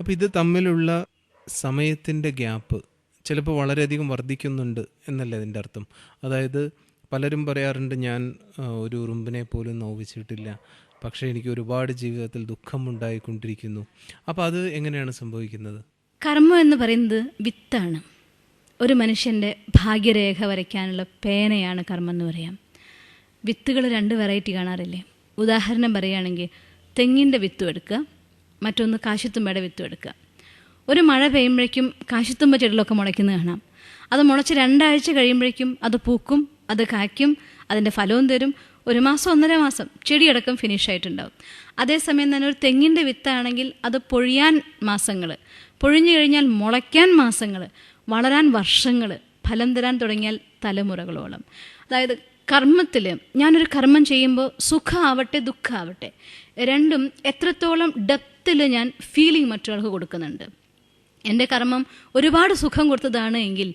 അപ്പോൾ ഇത് തമ്മിലുള്ള സമയത്തിന്റെ ഗ്യാപ്പ് ചിലപ്പോൾ വളരെയധികം വർദ്ധിക്കുന്നുണ്ട് എന്നല്ലേ അതിന്റെ അർത്ഥം? അതായത് പലരും പറയാറുണ്ട് ഞാൻ ഒരു ഉറുമ്പിനെ പോലും നോവിച്ചിട്ടില്ല. പക്ഷേ എനിക്ക് ഒരുപാട് ജീവിതത്തിൽ ദുഃഖമുണ്ടായിക്കൊണ്ടിരിക്കുന്നു. അപ്പോൾ അത് എങ്ങനെയാണ് സംഭവിക്കുന്നത്? കർമ്മം എന്ന് പറയുന്നത് വിത്താണ്. ഒരു മനുഷ്യന്റെ ഭാഗ്യരേഖ വരയ്ക്കാനുള്ള പേനയാണ് കർമ്മം എന്ന് പറയാം. വിത്തുകൾ രണ്ട് വെറൈറ്റി കാണാറില്ലേ? ഉദാഹരണം പറയുകയാണെങ്കിൽ തെങ്ങിന്റെ വിത്ത് എടുക്കുക മറ്റൊന്ന് കാശിത്തുമ്പയുടെ വിത്ത് എടുക്കുക. ഒരു മഴ പെയ്യുമ്പോഴേക്കും കാശിത്തുമ്പ ചെടികളൊക്കെ മുളയ്ക്കുന്നത് കാണാം. അത് മുളച്ച് രണ്ടാഴ്ച കഴിയുമ്പോഴേക്കും അത് പൂക്കും അത് കായ്ക്കും അതിന്റെ ഫലവും തരും. ഒരു മാസം ഒന്നര മാസം ചെടിയടക്കം ഫിനിഷ് ആയിട്ടുണ്ടാവും. അതേസമയം തന്നെ ഒരു തെങ്ങിന്റെ വിത്താണെങ്കിൽ അത് പൊഴിയാൻ മാസങ്ങൾ പൊഴിഞ്ഞു കഴിഞ്ഞാൽ മുളയ്ക്കാൻ മാസങ്ങൾ വളരാൻ വർഷങ്ങൾ ഫലം തരാൻ തുടങ്ങിയാൽ തലമുറകളോളം. അതായത് കർമ്മത്തിൽ ഞാനൊരു കർമ്മം ചെയ്യുമ്പോൾ സുഖമാവട്ടെ ദുഃഖമാവട്ടെ രണ്ടും എത്രത്തോളം ഡെപ്തിൽ ഞാൻ ഫീലിംഗ് മറ്റൊരാൾക്ക് കൊടുക്കുന്നുണ്ട്. എന്റെ കർമ്മം ഒരുപാട് സുഖം കൊടുത്തതാണ് എങ്കിൽ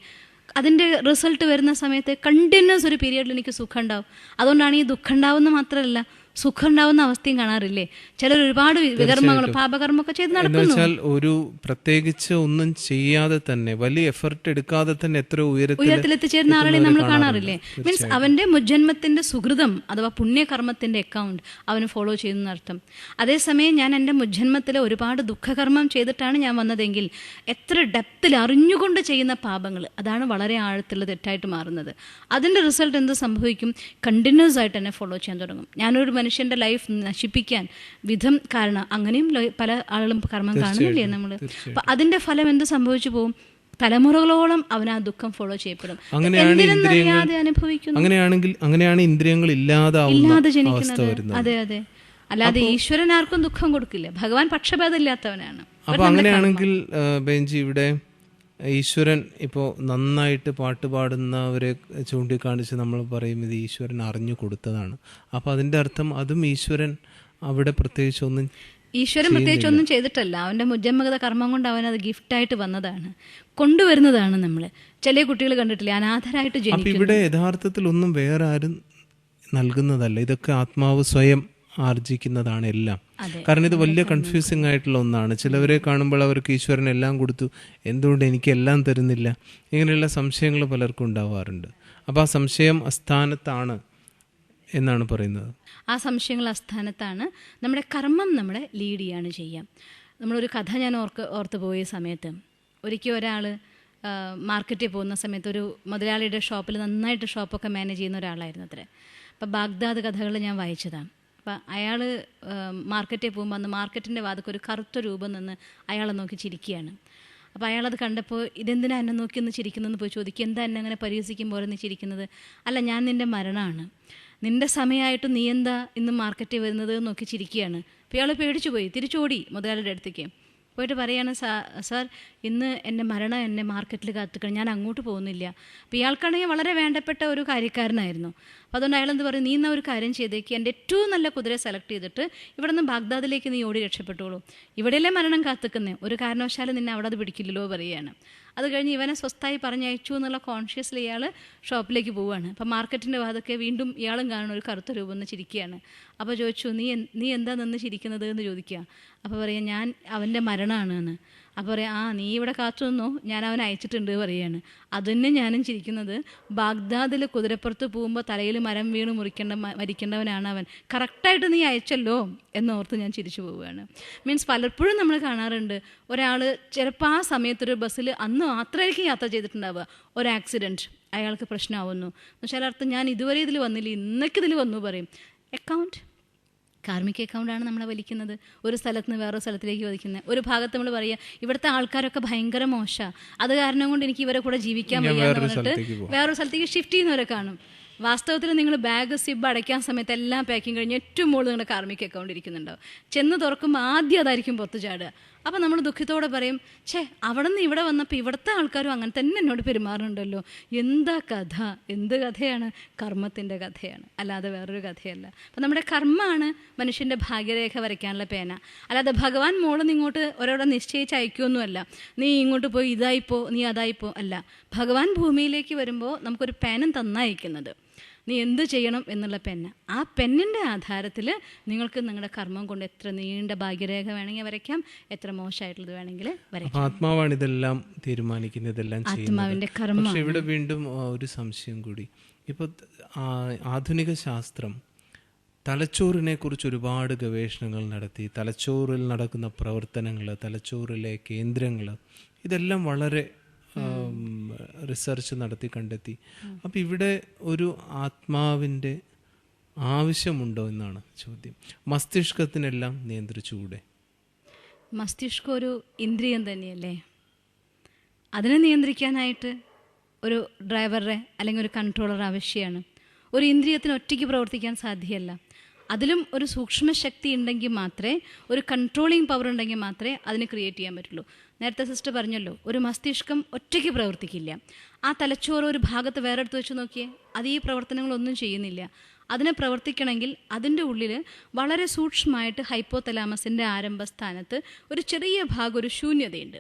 അതിന്റെ റിസൾട്ട് വരുന്ന സമയത്ത് കണ്ടിന്യൂസ് ഒരു പീരിയഡിൽ എനിക്ക് സുഖം ഉണ്ടാവും. അതുകൊണ്ടാണ് ഈ ദുഃഖം ഉണ്ടാവുന്നത് മാത്രമല്ല സുഖം ഉണ്ടാവുന്ന അവസ്ഥയും കാണാറില്ലേ? ചിലർ ഒരുപാട് വികർമ്മങ്ങൾ പാപകർമ്മൊക്കെ ചെയ്ത് നടക്കുന്നു ഒരു പ്രത്യേകിച്ച് ഒന്നും ചെയ്യാതെ തന്നെ വലിയ എഫർട്ട് എടുക്കാതെ തന്നെ എത്ര ഉയരത്തിൽ എത്തിച്ചേരുന്ന ആളുകളെ നമ്മൾ കാണാറില്ലേ? മീൻസ് അവന്റെ മുജ്ജന്മത്തിന്റെ സുഹൃതം അഥവാ പുണ്യകർമ്മത്തിന്റെ അക്കൗണ്ട് അവന് ഫോളോ ചെയ്യുന്ന അർത്ഥം അതേസമയം ഞാൻ എന്റെ മുജന്മത്തിലെ ഒരുപാട് ദുഃഖകർമ്മം ചെയ്തിട്ടാണ് ഞാൻ വന്നതെങ്കിൽ എത്ര ഡെപ്തിൽ അറിഞ്ഞുകൊണ്ട് ചെയ്യുന്ന പാപങ്ങൾ അതാണ് വളരെ ആഴത്തിലുള്ള തെറ്റായിട്ട് മാറുന്നത്. അതിന്റെ റിസൾട്ട് എന്ത് സംഭവിക്കും? കണ്ടിന്യൂസ് ആയിട്ട് എന്നെ ഫോളോ ചെയ്യാൻ തുടങ്ങും. ഞാനൊരു മനുഷ്യന്റെ ലൈഫ് നശിപ്പിക്കാൻ വിധം കാരണം അങ്ങനെയും പല ആളുകളും കർമ്മം കാണുന്നില്ലേ നമ്മൾ അപ്പൊ അതിന്റെ ഫലം എന്ത് സംഭവിച്ചു പോകും തലമുറകളോളം അവൻ ആ ദുഃഖം ഫോളോ ചെയ്യപ്പെടും. അങ്ങനെയാണ് അനുഭവിക്കുന്നു? അങ്ങനെയാണെങ്കിൽ അങ്ങനെയാണ് ഇന്ദ്രിയങ്ങൾ ഇല്ലാതെ ജനിക്കുന്നത്. അതെ അതെ. അല്ലാതെ ഈശ്വരൻ ആർക്കും ദുഃഖം കൊടുക്കില്ല. ഭഗവാൻ പക്ഷപാതമില്ലാത്തവനാണ്. അപ്പൊ അങ്ങനെയാണെങ്കിൽ ബെഞ്ചി ഇവിടെ ഈശ്വരൻ ഇപ്പോൾ നന്നായിട്ട് പാട്ട് പാടുന്നവരെ ചൂണ്ടിക്കാണിച്ച് നമ്മൾ പറയും ഇത് ഈശ്വരൻ അറിഞ്ഞു കൊടുത്തതാണ്. അപ്പോൾ അതിന്റെ അർത്ഥം അതും ഈശ്വരൻ അവിടെ പ്രത്യേകിച്ച് ഒന്നും ഈശ്വരൻ പ്രത്യേകിച്ച് ഒന്നും ചെയ്തിട്ടല്ല. അവന്റെ മുജന്മകത കർമ്മം കൊണ്ട് അവൻ അത് ഗിഫ്റ്റായിട്ട് വന്നതാണ്. കൊണ്ടുവരുന്നതാണ് നമ്മൾ ചില കുട്ടികൾ കണ്ടിട്ടില്ല അനാഥരായിട്ട് ജനിക്കും ഇവിടെ യഥാർത്ഥത്തിൽ ഒന്നും വേറെ ആരും നൽകുന്നതല്ല. ഇതൊക്കെ ആത്മാവ് സ്വയം ആർജിക്കുന്നതാണ് എല്ലാം. കാരണം ഇത് വലിയ കൺഫ്യൂസിങ് ആയിട്ടുള്ള ഒന്നാണ്. ചിലവരെ കാണുമ്പോൾ അവർക്ക് ഈശ്വരൻ എല്ലാം കൊടുത്തു. എന്തുകൊണ്ട് എനിക്ക് എല്ലാം തരുന്നില്ല? ഇങ്ങനെയുള്ള സംശയങ്ങൾ പലർക്കും ഉണ്ടാവാറുണ്ട്. അപ്പോൾ ആ സംശയം അസ്ഥാനത്താണ് എന്നാണ് പറയുന്നത്. ആ സംശയങ്ങൾ അസ്ഥാനത്താണ്. നമ്മുടെ കർമ്മം നമ്മളെ ലീഡ് ചെയ്യാണ് ചെയ്യാം. നമ്മളൊരു കഥ ഞാൻ ഓർക്ക് ഓർത്ത് പോയ സമയത്ത് ഒരിക്കൽ ഒരാൾ മാർക്കറ്റിൽ പോകുന്ന സമയത്ത് ഒരു മുതലാളിയുടെ ഷോപ്പിൽ നന്നായിട്ട് ഷോപ്പൊക്കെ മാനേജ് ചെയ്യുന്ന ഒരാളായിരുന്നു അത്രേ. അപ്പോൾ ബാഗ്ദാദ് കഥകൾ ഞാൻ വായിച്ചതാണ്. അപ്പം അയാൾ മാർക്കറ്റിൽ പോകുമ്പോൾ അന്ന് മാർക്കറ്റിന്റെ വാതക്ക് ഒരു കറുത്ത രൂപം നിന്ന് അയാളെ നോക്കി ചിരിക്കുകയാണ്. അപ്പോൾ അയാളത് കണ്ടപ്പോൾ ഇതെന്തിനാ എന്നെ നോക്കി ഒന്ന് ചിരിക്കുന്നതെന്ന് പോയി ചോദിക്കും. എന്താ എന്നെ അങ്ങനെ പരിഹസിക്കുമ്പോൾ നീ ചിരിക്കുന്നത്? അല്ല ഞാൻ നിന്റെ മരണമാണ് നിന്റെ സമയമായിട്ട് നീ എന്താ ഇന്ന് മാർക്കറ്റിൽ വരുന്നത് നോക്കി ചിരിക്കുകയാണ്. അപ്പോൾ ഇയാൾ പേടിച്ചു പോയി. തിരിച്ചോടി മുതലാളിയുടെ അടുത്തേക്ക്. പോയിട്ട് പറയാണ് സാർ ഇന്ന് എന്റെ മരണം എന്നെ മാർക്കറ്റിൽ കാത്തുക്കണം. ഞാൻ അങ്ങോട്ട് പോകുന്നില്ല. അപ്പോൾ ഇയാൾക്കാണെങ്കിൽ വളരെ വേണ്ടപ്പെട്ട ഒരു കാര്യക്കാരനായിരുന്നു. അപ്പോൾ അതുകൊണ്ട് അയാൾ എന്ത് പറയും നീ എന്നാ ഒരു കാര്യം ചെയ്തേക്ക് എന്റെ ഏറ്റവും നല്ല കുതിരയെ സെലക്ട് ചെയ്തിട്ട് ഇവിടെ നിന്ന് ബാഗ്ദാദിലേക്ക് നീ ഓടി രക്ഷപ്പെട്ടോളൂ. ഇവിടെയല്ലേ മരണം കാത്തിക്കുന്നേ? ഒരു കാരണവശാലും നിന്നെ അവിടെ അത് പിടിക്കില്ലല്ലോ പറയുകയാണ്. അത് കഴിഞ്ഞ് ഇവനെ സ്വസ്ഥായി പറഞ്ഞയച്ചു എന്നുള്ള കോൺഷ്യസ്ലി ഇയാൾ ഷോപ്പിലേക്ക് പോവുകയാണ്. അപ്പം മാർക്കറ്റിന്റെ ഭാഗത്തൊക്കെ വീണ്ടും ഇയാളും കാണുന്ന ഒരു കറുത്ത രൂപം എന്ന് ചിരിക്കുകയാണ്. അപ്പോൾ ചോദിച്ചു നീ നീ എന്താ നിന്ന് ചിരിക്കുന്നത്? എന്ന് ചോദിക്കുക. അപ്പോൾ പറയാം ഞാൻ അവന്റെ മരണമാണ് എന്ന് അപ്പോൾ പറയാം ആ നീ ഇവിടെ കാത്തു നിന്നോ? ഞാൻ അവൻ അയച്ചിട്ടുണ്ട് പറയുകയാണ് അതുതന്നെ ഞാനും ചിരിക്കുന്നത്. ബാഗ്ദാദിൽ കുതിരപ്പുറത്ത് പോകുമ്പോൾ തലയിൽ മരം വീണ് മുറിക്കേണ്ട മരിക്കേണ്ടവനാണ് അവൻ. കറക്റ്റായിട്ട് നീ അയച്ചല്ലോ എന്നോർത്ത് ഞാൻ ചിരിച്ചു പോവുകയാണ്. മീൻസ് പലപ്പോഴും നമ്മൾ കാണാറുണ്ട് ഒരാൾ ചിലപ്പോൾ ആ സമയത്തൊരു ബസ്സിൽ അന്ന് മാത്രമായിരിക്കും യാത്ര ചെയ്തിട്ടുണ്ടാവുക. ഒരു ആക്സിഡന്റ് അയാൾക്ക് പ്രശ്നമാവുന്നു. എന്നുവെച്ചാൽ അർത്ഥം ഞാൻ ഇതുവരെ ഇതിൽ വന്നില്ല ഇന്നൊക്കെ ഇതിൽ വന്നു പറയും. അക്കൗണ്ട് കാർമിക അക്കൗണ്ടാണ് നമ്മളെ വലിക്കുന്നത്. ഒരു സ്ഥലത്ത് നിന്ന് വേറൊരു സ്ഥലത്തിലേക്ക് വലിക്കുന്നത് ഒരു ഭാഗത്ത് നമ്മൾ പറയുക ഇവിടുത്തെ ആൾക്കാരൊക്കെ ഭയങ്കര മോശമാണ് അത് കാരണം കൊണ്ട് എനിക്ക് ഇവരെ കൂടെ ജീവിക്കാൻ വയ്യ എന്ന് വേറൊരു പറഞ്ഞിട്ട്. വേറൊരു സ്ഥലത്തേക്ക് ഷിഫ്റ്റ് ചെയ്യുന്നവരെ കാണും. വാസ്തവത്തിൽ നിങ്ങൾ ബാഗ് സിബ് അടയ്ക്കാൻ സമയത്ത് എല്ലാം പാക്കിങ് കഴിഞ്ഞ് ഏറ്റവും മുകളിൽ നിങ്ങളുടെ കാർമിക അക്കൗണ്ട് ഇരിക്കുന്നുണ്ടാവും. ചെന്ന് തുറക്കുമ്പോൾ ആദ്യം അതായിരിക്കും പുറത്ത് ചാടുക. അപ്പോൾ നമ്മൾ ദുഃഖത്തോടെ പറയും ഛേ അവിടെ നിന്ന് ഇവിടെ വന്നപ്പോൾ ഇവിടുത്തെ ആൾക്കാരും അങ്ങനെ തന്നെ എന്നോട് പെരുമാറുന്നുണ്ടല്ലോ. എന്താ കഥ? എന്ത് കഥയാണ്? കർമ്മത്തിന്റെ കഥയാണ്. അല്ലാതെ വേറൊരു കഥയല്ല. അപ്പം നമ്മുടെ കർമ്മമാണ് മനുഷ്യന്റെ ഭാഗ്യരേഖ വരയ്ക്കാനുള്ള പേന. അല്ലാതെ ഭഗവാൻ മോളിൽ ഇങ്ങോട്ട് ഒരാളെ നിശ്ചയിച്ച് അയക്കുമൊന്നുമല്ല നീ ഇങ്ങോട്ട് പോയി ഇതായിപ്പോ നീ അതായിപ്പോ അല്ല. ഭഗവാൻ ഭൂമിയിലേക്ക് വരുമ്പോൾ നമുക്കൊരു പേനം തന്നയക്കുന്നത്. നീ എന്ത് ചെയ്യണം എന്നുള്ള പെന്ന്. ആ പെന്നിന്റെ ആധാരത്തിൽ നിങ്ങൾക്ക് നിങ്ങളുടെ കർമ്മം കൊണ്ട് എത്ര നീണ്ട ഭാഗ്യരേഖ വേണമെങ്കിൽ വരയ്ക്കാം എത്ര മോശമായിട്ടുള്ളത് വേണമെങ്കിൽ വരയ്ക്കാം. ആത്മാവാണ് ഇതെല്ലാം തീരുമാനിക്കുന്നത് ഇതെല്ലാം ആത്മാവിന്റെ കർമ്മം പക്ഷെ ഇവിടെ വീണ്ടും ഒരു സംശയം കൂടി. ഇപ്പോൾ ആധുനിക ശാസ്ത്രം തലച്ചോറിനെ കുറിച്ച് ഒരുപാട് ഗവേഷണങ്ങൾ നടത്തി തലച്ചോറിൽ നടക്കുന്ന പ്രവർത്തനങ്ങൾ തലച്ചോറിലെ കേന്ദ്രങ്ങൾ ഇതെല്ലാം വളരെ റിസർച്ച് നടത്തി കണ്ടെത്തി. അപ്പം ഇവിടെ ഒരു ആത്മാവിന്റെ ആവശ്യമുണ്ടോ എന്നാണ് ചോദ്യം. മസ്തിഷ്കത്തിനെല്ലാം നിയന്ത്രിച്ചുകൂടെ? മസ്തിഷ്കം ഒരു ഇന്ദ്രിയം തന്നെയല്ലേ? അതിനെ നിയന്ത്രിക്കാനായിട്ട് ഒരു ഡ്രൈവറെ അല്ലെങ്കിൽ ഒരു കൺട്രോളർ ആവശ്യമാണ്. ഒരു ഇന്ദ്രിയത്തിന് ഒറ്റയ്ക്ക് പ്രവർത്തിക്കാൻ സാധ്യമല്ല അതിലും ഒരു സൂക്ഷ്മ ശക്തി ഉണ്ടെങ്കിൽ മാത്രമേ ഒരു കൺട്രോളിങ് പവർ ഉണ്ടെങ്കിൽ മാത്രമേ അതിനെ ക്രിയേറ്റ് ചെയ്യാൻ പറ്റുള്ളൂ. നേരത്തെ സിസ്റ്റർ പറഞ്ഞല്ലോ ഒരു മസ്തിഷ്കം ഒറ്റയ്ക്ക് പ്രവർത്തിക്കില്ല. ആ തലച്ചോറ് ഒരു ഭാഗത്ത് വേറെ എടുത്ത് വെച്ച് നോക്കിയേ അത് ഈ പ്രവർത്തനങ്ങളൊന്നും ചെയ്യുന്നില്ല. അതിനെ പ്രവർത്തിക്കണമെങ്കിൽ അതിന്റെ ഉള്ളിൽ വളരെ സൂക്ഷ്മമായിട്ട് ഹൈപ്പോ തലാമസിന്റെ ആരംഭസ്ഥാനത്ത് ഒരു ചെറിയ ഭാഗം ഒരു ശൂന്യതയുണ്ട്.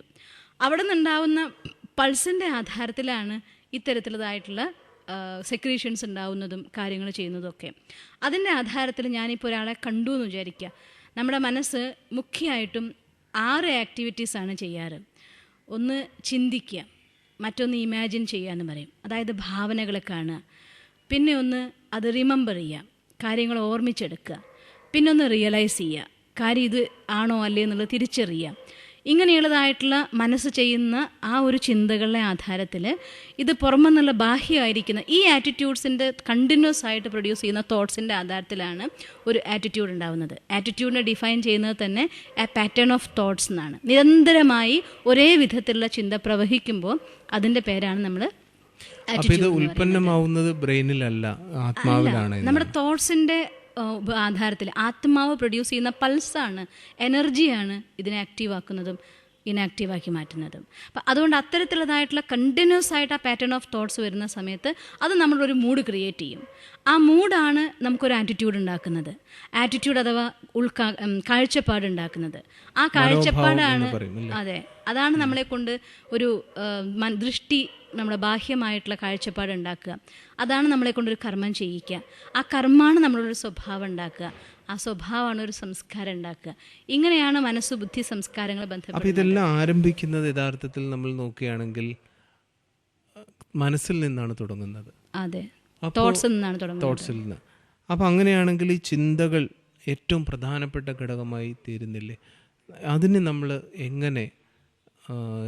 അവിടെ നിന്നുണ്ടാവുന്ന പൾസിന്റെ ആധാരത്തിലാണ് ഇത്തരത്തിലുള്ളതായിട്ടുള്ള സെക്രീഷൻസ് ഉണ്ടാവുന്നതും കാര്യങ്ങൾ ചെയ്യുന്നതൊക്കെ. അതിന്റെ ആധാരത്തിൽ ഞാനിപ്പോൾ ഒരാളെ കണ്ടു എന്ന് വിചാരിക്കുക. നമ്മുടെ മനസ്സ് മുഖ്യമായിട്ടും ആറ് ആക്ടിവിറ്റീസാണ് ചെയ്യാറ്. ഒന്ന് ചിന്തിക്കുക മറ്റൊന്ന് ഇമാജിൻ ചെയ്യുക എന്ന് പറയും. അതായത് ഭാവനകളെ കാണുക. പിന്നെ ഒന്ന് അത് റിമെമ്പർ ചെയ്യുക കാര്യങ്ങൾ ഓർമ്മിച്ചെടുക്കുക. പിന്നെ ഒന്ന് റിയലൈസ് ചെയ്യുക കാര്യം ഇത് ആണോ അല്ലേ എന്നുള്ളത് തിരിച്ചറിയുക. ഇങ്ങനെയുള്ളതായിട്ടുള്ള മനസ്സ് ചെയ്യുന്ന ആ ഒരു ചിന്തകളുടെ ആധാരത്തിൽ ഇത് പുറമെന്നുള്ള ബാഹ്യമായിരിക്കുന്ന ഈ ആറ്റിറ്റ്യൂഡ്സിന്റെ കണ്ടിന്യൂസ് ആയിട്ട് പ്രൊഡ്യൂസ് ചെയ്യുന്ന തോട്ട്സിന്റെ ആധാരത്തിലാണ് ഒരു ആറ്റിറ്റ്യൂഡ് ഉണ്ടാകുന്നത് ആറ്റിറ്റ്യൂഡിനെ ഡിഫൈൻ ചെയ്യുന്നത് തന്നെ എ പാറ്റേൺ ഓഫ് തോട്ട്സ് എന്നാണ്. നിരന്തരമായി ഒരേ വിധത്തിലുള്ള ചിന്ത പ്രവഹിക്കുമ്പോൾ അതിന്റെ പേരാണ് നമ്മൾ ഇത് ഉൽപ്പന്നമാവുന്നത് ബ്രെയിനിലല്ല ആത്മാവിലാണ്. നമ്മുടെ തോട്ട്സിന്റെ ആധാരത്തിൽ. ആത്മാവ് പ്രൊഡ്യൂസ് ചെയ്യുന്ന പൾസാണ് എനർജിയാണ് ഇതിനെ ആക്റ്റീവ് ആക്കുന്നതും ഇനാക്റ്റീവാക്കി മാറ്റുന്നതും. അപ്പം അതുകൊണ്ട് അത്തരത്തിലുള്ളതായിട്ടുള്ള കണ്ടിന്യൂസ് ആയിട്ട് ആ പാറ്റേൺ ഓഫ് തോട്ട്സ് വരുന്ന സമയത്ത് അത് നമ്മളൊരു മൂഡ് ക്രിയേറ്റ് ചെയ്യും. ആ മൂഡാണ് നമുക്കൊരു ആറ്റിറ്റ്യൂഡ് ഉണ്ടാക്കുന്നത്. ആറ്റിറ്റ്യൂഡ് അഥവാ ഉൾക്കാ കാഴ്ചപ്പാട് ഉണ്ടാക്കുന്നത്. ആ കാഴ്ചപ്പാടാണ് അതെ. അതാണ് നമ്മളെ കൊണ്ട് ഒരു ദൃഷ്ടി നമ്മുടെ ബാഹ്യമായിട്ടുള്ള കാഴ്ചപ്പാട് ഉണ്ടാക്കുക. അതാണ് നമ്മളെ കൊണ്ടൊരു കർമ്മം ചെയ്യിക്കുക. ആ കർമ്മമാണ് നമ്മളൊരു സ്വഭാവം ഉണ്ടാക്കുക. ആ സ്വഭാവമാണ് ഒരു സംസ്കാരം ഉണ്ടാക്കുക. ഇങ്ങനെയാണ് മനസ്സ് ബുദ്ധി സംസ്കാരങ്ങൾ ബന്ധപ്പെട്ട് ബന്ധപ്പെടുന്നത് ഇതെല്ലാം ആരംഭിക്കുന്നത് യഥാർത്ഥത്തിൽ നമ്മൾ നോക്കുകയാണെങ്കിൽ മനസ്സിൽ നിന്നാണ് തുടങ്ങുന്നത്. അതെ. തോട്ട്സിൽ നിന്നാണ് തുടങ്ങുന്നത്. തോട്ട്സിൽ നിന്ന്. അപ്പം അങ്ങനെയാണെങ്കിൽ ഈ ചിന്തകൾ ഏറ്റവും പ്രധാനപ്പെട്ട ഘടകമായി തീരുന്നില്ലേ? അതിനെ നമ്മൾ എങ്ങനെ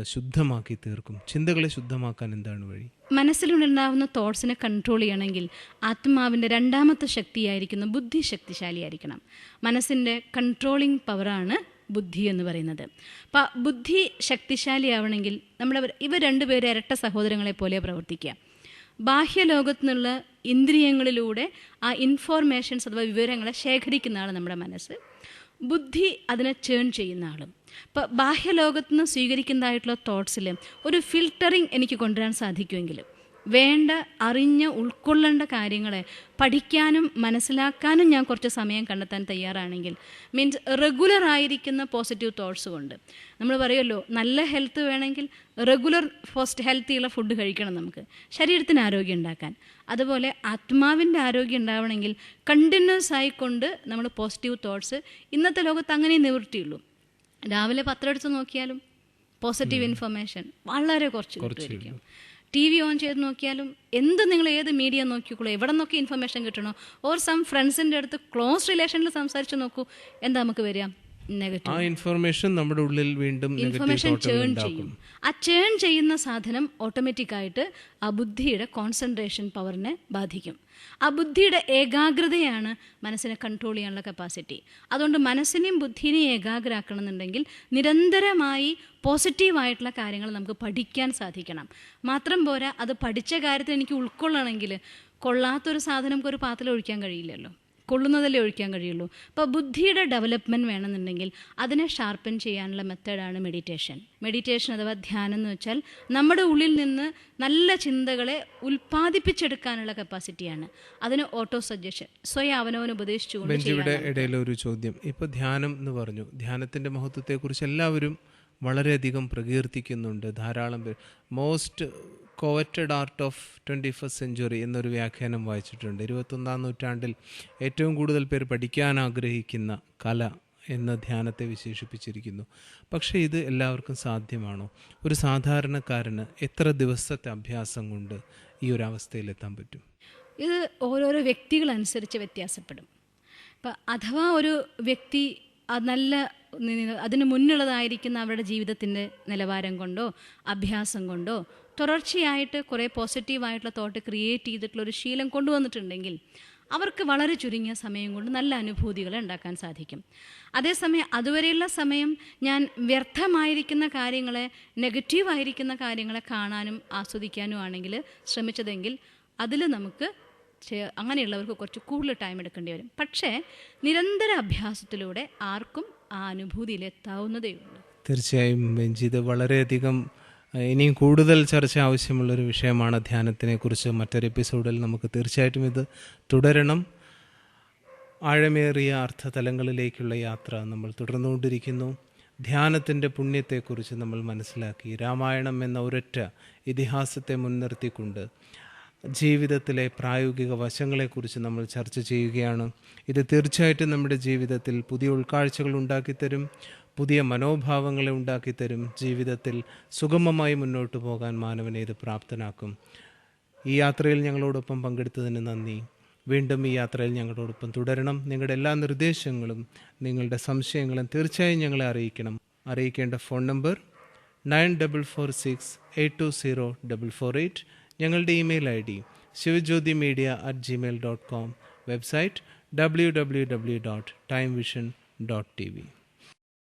ശുദ്ധമാക്കി തീർക്കും? ചിന്തകളെ ശുദ്ധമാക്കാൻ എന്താണ് വഴി? മനസ്സിലുണ്ടാവുന്ന തോട്ട്സിനെ കൺട്രോൾ ചെയ്യണമെങ്കിൽ ആത്മാവിന്റെ രണ്ടാമത്തെ ശക്തിയായിരിക്കുന്ന ബുദ്ധി ശക്തിശാലിയായിരിക്കണം. മനസ്സിന്റെ കൺട്രോളിങ് പവറാണ് ബുദ്ധി എന്ന് പറയുന്നത്. അപ്പം ബുദ്ധി ശക്തിശാലിയാവണമെങ്കിൽ നമ്മൾ ഇവ രണ്ടുപേരും ഇരട്ട സഹോദരങ്ങളെ പോലെ പ്രവർത്തിക്കുക. ബാഹ്യലോകത്തു നിന്നുള്ള ഇന്ദ്രിയങ്ങളിലൂടെ ആ ഇൻഫോർമേഷൻസ് അഥവാ വിവരങ്ങളെ ശേഖരിക്കുന്ന ആൾ നമ്മുടെ മനസ്സ്. ബുദ്ധി അതിനെ ചേൺ ചെയ്യുന്ന ആളും. ഇപ്പം ബാഹ്യലോകത്തു നിന്ന് സ്വീകരിക്കുന്നതായിട്ടുള്ള തോട്ട്സിൽ ഒരു ഫിൽട്ടറിങ് എനിക്ക് കൊണ്ടുവരാൻ സാധിക്കുമെങ്കിലും വേണ്ട അറിഞ്ഞ് ഉൾക്കൊള്ളേണ്ട കാര്യങ്ങളെ പഠിക്കാനും മനസ്സിലാക്കാനും ഞാൻ കുറച്ച് സമയം കണ്ടെത്താൻ തയ്യാറാണെങ്കിൽ മീൻസ് റെഗുലർ ആയിരിക്കുന്ന പോസിറ്റീവ് തോട്ട്സ് കൊണ്ട്. നമ്മൾ പറയുമല്ലോ നല്ല ഹെൽത്ത് വേണമെങ്കിൽ റെഗുലർ ഫസ്റ്റ് ഹെൽത്തിയുള്ള ഫുഡ് കഴിക്കണം നമുക്ക്. ശരീരത്തിന് ആരോഗ്യം ഉണ്ടാക്കാൻ. അതുപോലെ ആത്മാവിന്റെ ആരോഗ്യം ഉണ്ടാവണമെങ്കിൽ കണ്ടിന്യൂസ് ആയിക്കൊണ്ട് നമ്മൾ പോസിറ്റീവ് തോട്ട്സ് ഇന്നത്തെ ലോകത്ത് അങ്ങനെ നിവൃത്തിയുള്ളൂ. രാവിലെ പത്രം എടുത്ത് നോക്കിയാലും പോസിറ്റീവ് ഇൻഫർമേഷൻ വളരെ കുറച്ച് കിട്ടുമായിരിക്കും. ടി വി ഓൺ ചെയ്ത് നോക്കിയാലും എന്ത് നിങ്ങൾ ഏത് മീഡിയ നോക്കിക്കോളൂ എവിടെ നോക്കി ഇൻഫർമേഷൻ കിട്ടണോ ഓർ സം ഫ്രണ്ട്സിന്റെ അടുത്ത് ക്ലോസ് റിലേഷനിൽ സംസാരിച്ച് നോക്കൂ എന്താ നമുക്ക് വരിക? ആ ഇൻഫർമേഷൻ നമ്മുടെ ഉള്ളിൽ വീണ്ടും ഇൻഫർമേഷൻ ചേൺ ചെയ്യും. ആ ചേൺ ചെയ്യുന്ന സാധനം ഓട്ടോമാറ്റിക്കായിട്ട് ആ ബുദ്ധിയുടെ കോൺസെൻട്രേഷൻ പവറിനെ ബാധിക്കും. ആ ബുദ്ധിയുടെ ഏകാഗ്രതയാണ് മനസ്സിനെ കൺട്രോൾ ചെയ്യാനുള്ള കപ്പാസിറ്റി അതുകൊണ്ട് മനസ്സിനെയും ബുദ്ധിനെയും ഏകാഗ്രമാക്കണം എന്നുണ്ടെങ്കിൽ നിരന്തരമായി പോസിറ്റീവായിട്ടുള്ള കാര്യങ്ങൾ നമുക്ക് പഠിക്കാൻ സാധിക്കണം. മാത്രം പോരാ അത് പഠിച്ച കാര്യത്തിൽ എനിക്ക് ഉൾക്കൊള്ളണമെങ്കിൽ കൊള്ളാത്തൊരു സാധനം ഒരു പാത്രത്തിൽ ഒഴിക്കാൻ കഴിയില്ലല്ലോ. കൊള്ളുന്നതല്ലേ ഒഴിക്കാൻ കഴിയുള്ളൂ. അപ്പോൾ ബുദ്ധിയുടെ ഡെവലപ്മെന്റ് വേണമെന്നുണ്ടെങ്കിൽ അതിനെ ഷാർപ്പൻ ചെയ്യാനുള്ള മെത്തേഡാണ് മെഡിറ്റേഷൻ. മെഡിറ്റേഷൻ അഥവാ ധ്യാനം എന്ന് വെച്ചാൽ നമ്മുടെ ഉള്ളിൽ നിന്ന് നല്ല ചിന്തകളെ ഉൽപ്പാദിപ്പിച്ചെടുക്കാനുള്ള കപ്പാസിറ്റിയാണ്. അതിന് ഓട്ടോ സജഷൻ സ്വയം അവനവന് ഉപദേശിച്ചുകൊണ്ട്. ഇടയിൽ ഒരു ചോദ്യം. ഇപ്പോൾ ധ്യാനം എന്ന് പറഞ്ഞു. ധ്യാനത്തിന്റെ മഹത്വത്തെക്കുറിച്ച് എല്ലാവരും വളരെയധികം പ്രകീർത്തിക്കുന്നുണ്ട്. ധാരാളം most coveted art of twenty first century എന്നൊരു വ്യാഖ്യാനം വായിച്ചിട്ടുണ്ട്. ഇരുപത്തൊന്നാം നൂറ്റാണ്ടിൽ ഏറ്റവും കൂടുതൽ പേർ പഠിക്കാൻ ആഗ്രഹിക്കുന്ന കല എന്ന ധ്യാനത്തെ വിശേഷിപ്പിച്ചിരിക്കുന്നു. പക്ഷേ ഇത് എല്ലാവർക്കും സാധ്യമാണോ? ഒരു സാധാരണക്കാരന് എത്ര ദിവസത്തെ അഭ്യാസം കൊണ്ട് ഈ ഒരു അവസ്ഥയിലെത്താൻ പറ്റും? ഇത് ഓരോരോ വ്യക്തികളനുസരിച്ച് വ്യത്യാസപ്പെടും. ഇപ്പം അഥവാ ഒരു വ്യക്തി നല്ല അതിന് മുന്നുള്ളതായിരിക്കുന്ന അവരുടെ ജീവിതത്തിന്റെ നിലവാരം കൊണ്ടോ അഭ്യാസം കൊണ്ടോ തുടർച്ചയായിട്ട് കുറേ പോസിറ്റീവായിട്ടുള്ള തോട്ട് ക്രിയേറ്റ് ചെയ്തിട്ടുള്ള ഒരു ശീലം കൊണ്ടുവന്നിട്ടുണ്ടെങ്കിൽ അവർക്ക് വളരെ ചുരുങ്ങിയ സമയം കൊണ്ട് നല്ല അനുഭൂതികൾ ഉണ്ടാക്കാൻ സാധിക്കും. അതേസമയം അതുവരെയുള്ള സമയം ഞാൻ വ്യർത്ഥമായിരിക്കുന്ന കാര്യങ്ങളെ നെഗറ്റീവായിരിക്കുന്ന കാര്യങ്ങളെ കാണാനും ആസ്വദിക്കാനും ആണെങ്കിൽ ശ്രമിച്ചതെങ്കിൽ അതിൽ നമുക്ക് അങ്ങനെയുള്ളവർക്ക് കുറച്ച് കൂടുതൽ ടൈം എടുക്കേണ്ടി വരും. പക്ഷേ നിരന്തര അഭ്യാസത്തിലൂടെ ആർക്കും ആ അനുഭൂതിയിലെത്താവുന്നതേ ഉള്ളൂ. തീർച്ചയായും ബെഞ്ചി വളരെയധികം ഇനിയും കൂടുതൽ ചർച്ച ആവശ്യമുള്ളൊരു വിഷയമാണ് ധ്യാനത്തിനെ കുറിച്ച് മറ്റൊരു എപ്പിസോഡിൽ നമുക്ക് തീർച്ചയായിട്ടും ഇത് തുടരണം. ആഴമേറിയ അർത്ഥതലങ്ങളിലേക്കുള്ള യാത്ര നമ്മൾ തുടർന്നുകൊണ്ടിരിക്കുന്നു. ധ്യാനത്തിന്റെ പുണ്യത്തെക്കുറിച്ച് നമ്മൾ മനസ്സിലാക്കി. രാമായണം എന്ന ഒരൊറ്റ ഇതിഹാസത്തെ മുൻനിർത്തിക്കൊണ്ട് ജീവിതത്തിലെ പ്രായോഗിക വശങ്ങളെക്കുറിച്ച് നമ്മൾ ചർച്ച ചെയ്യുകയാണ്. ഇത് തീർച്ചയായിട്ടും നമ്മുടെ ജീവിതത്തിൽ പുതിയ ഉൾക്കാഴ്ചകൾ ഉണ്ടാക്കിത്തരും പുതിയ മനോഭാവങ്ങളെ ഉണ്ടാക്കിത്തരും ജീവിതത്തിൽ സുഗമമായി മുന്നോട്ട് പോകാൻ മാനവനെ ഇത് പ്രാപ്തനാക്കും. ഈ യാത്രയിൽ ഞങ്ങളോടൊപ്പം പങ്കെടുത്തതിന് നന്ദി. വീണ്ടും ഈ യാത്രയിൽ ഞങ്ങളോടൊപ്പം തുടരണം. നിങ്ങളുടെ എല്ലാ നിർദ്ദേശങ്ങളും നിങ്ങളുടെ സംശയങ്ങളും തീർച്ചയായും ഞങ്ങളെ അറിയിക്കണം. അറിയിക്കേണ്ട phone number nine double four six eight two zero double four eight. ഞങ്ങളുടെ email I D Shivajyothi media at Gmail dot com website W W W dot time vision dot T V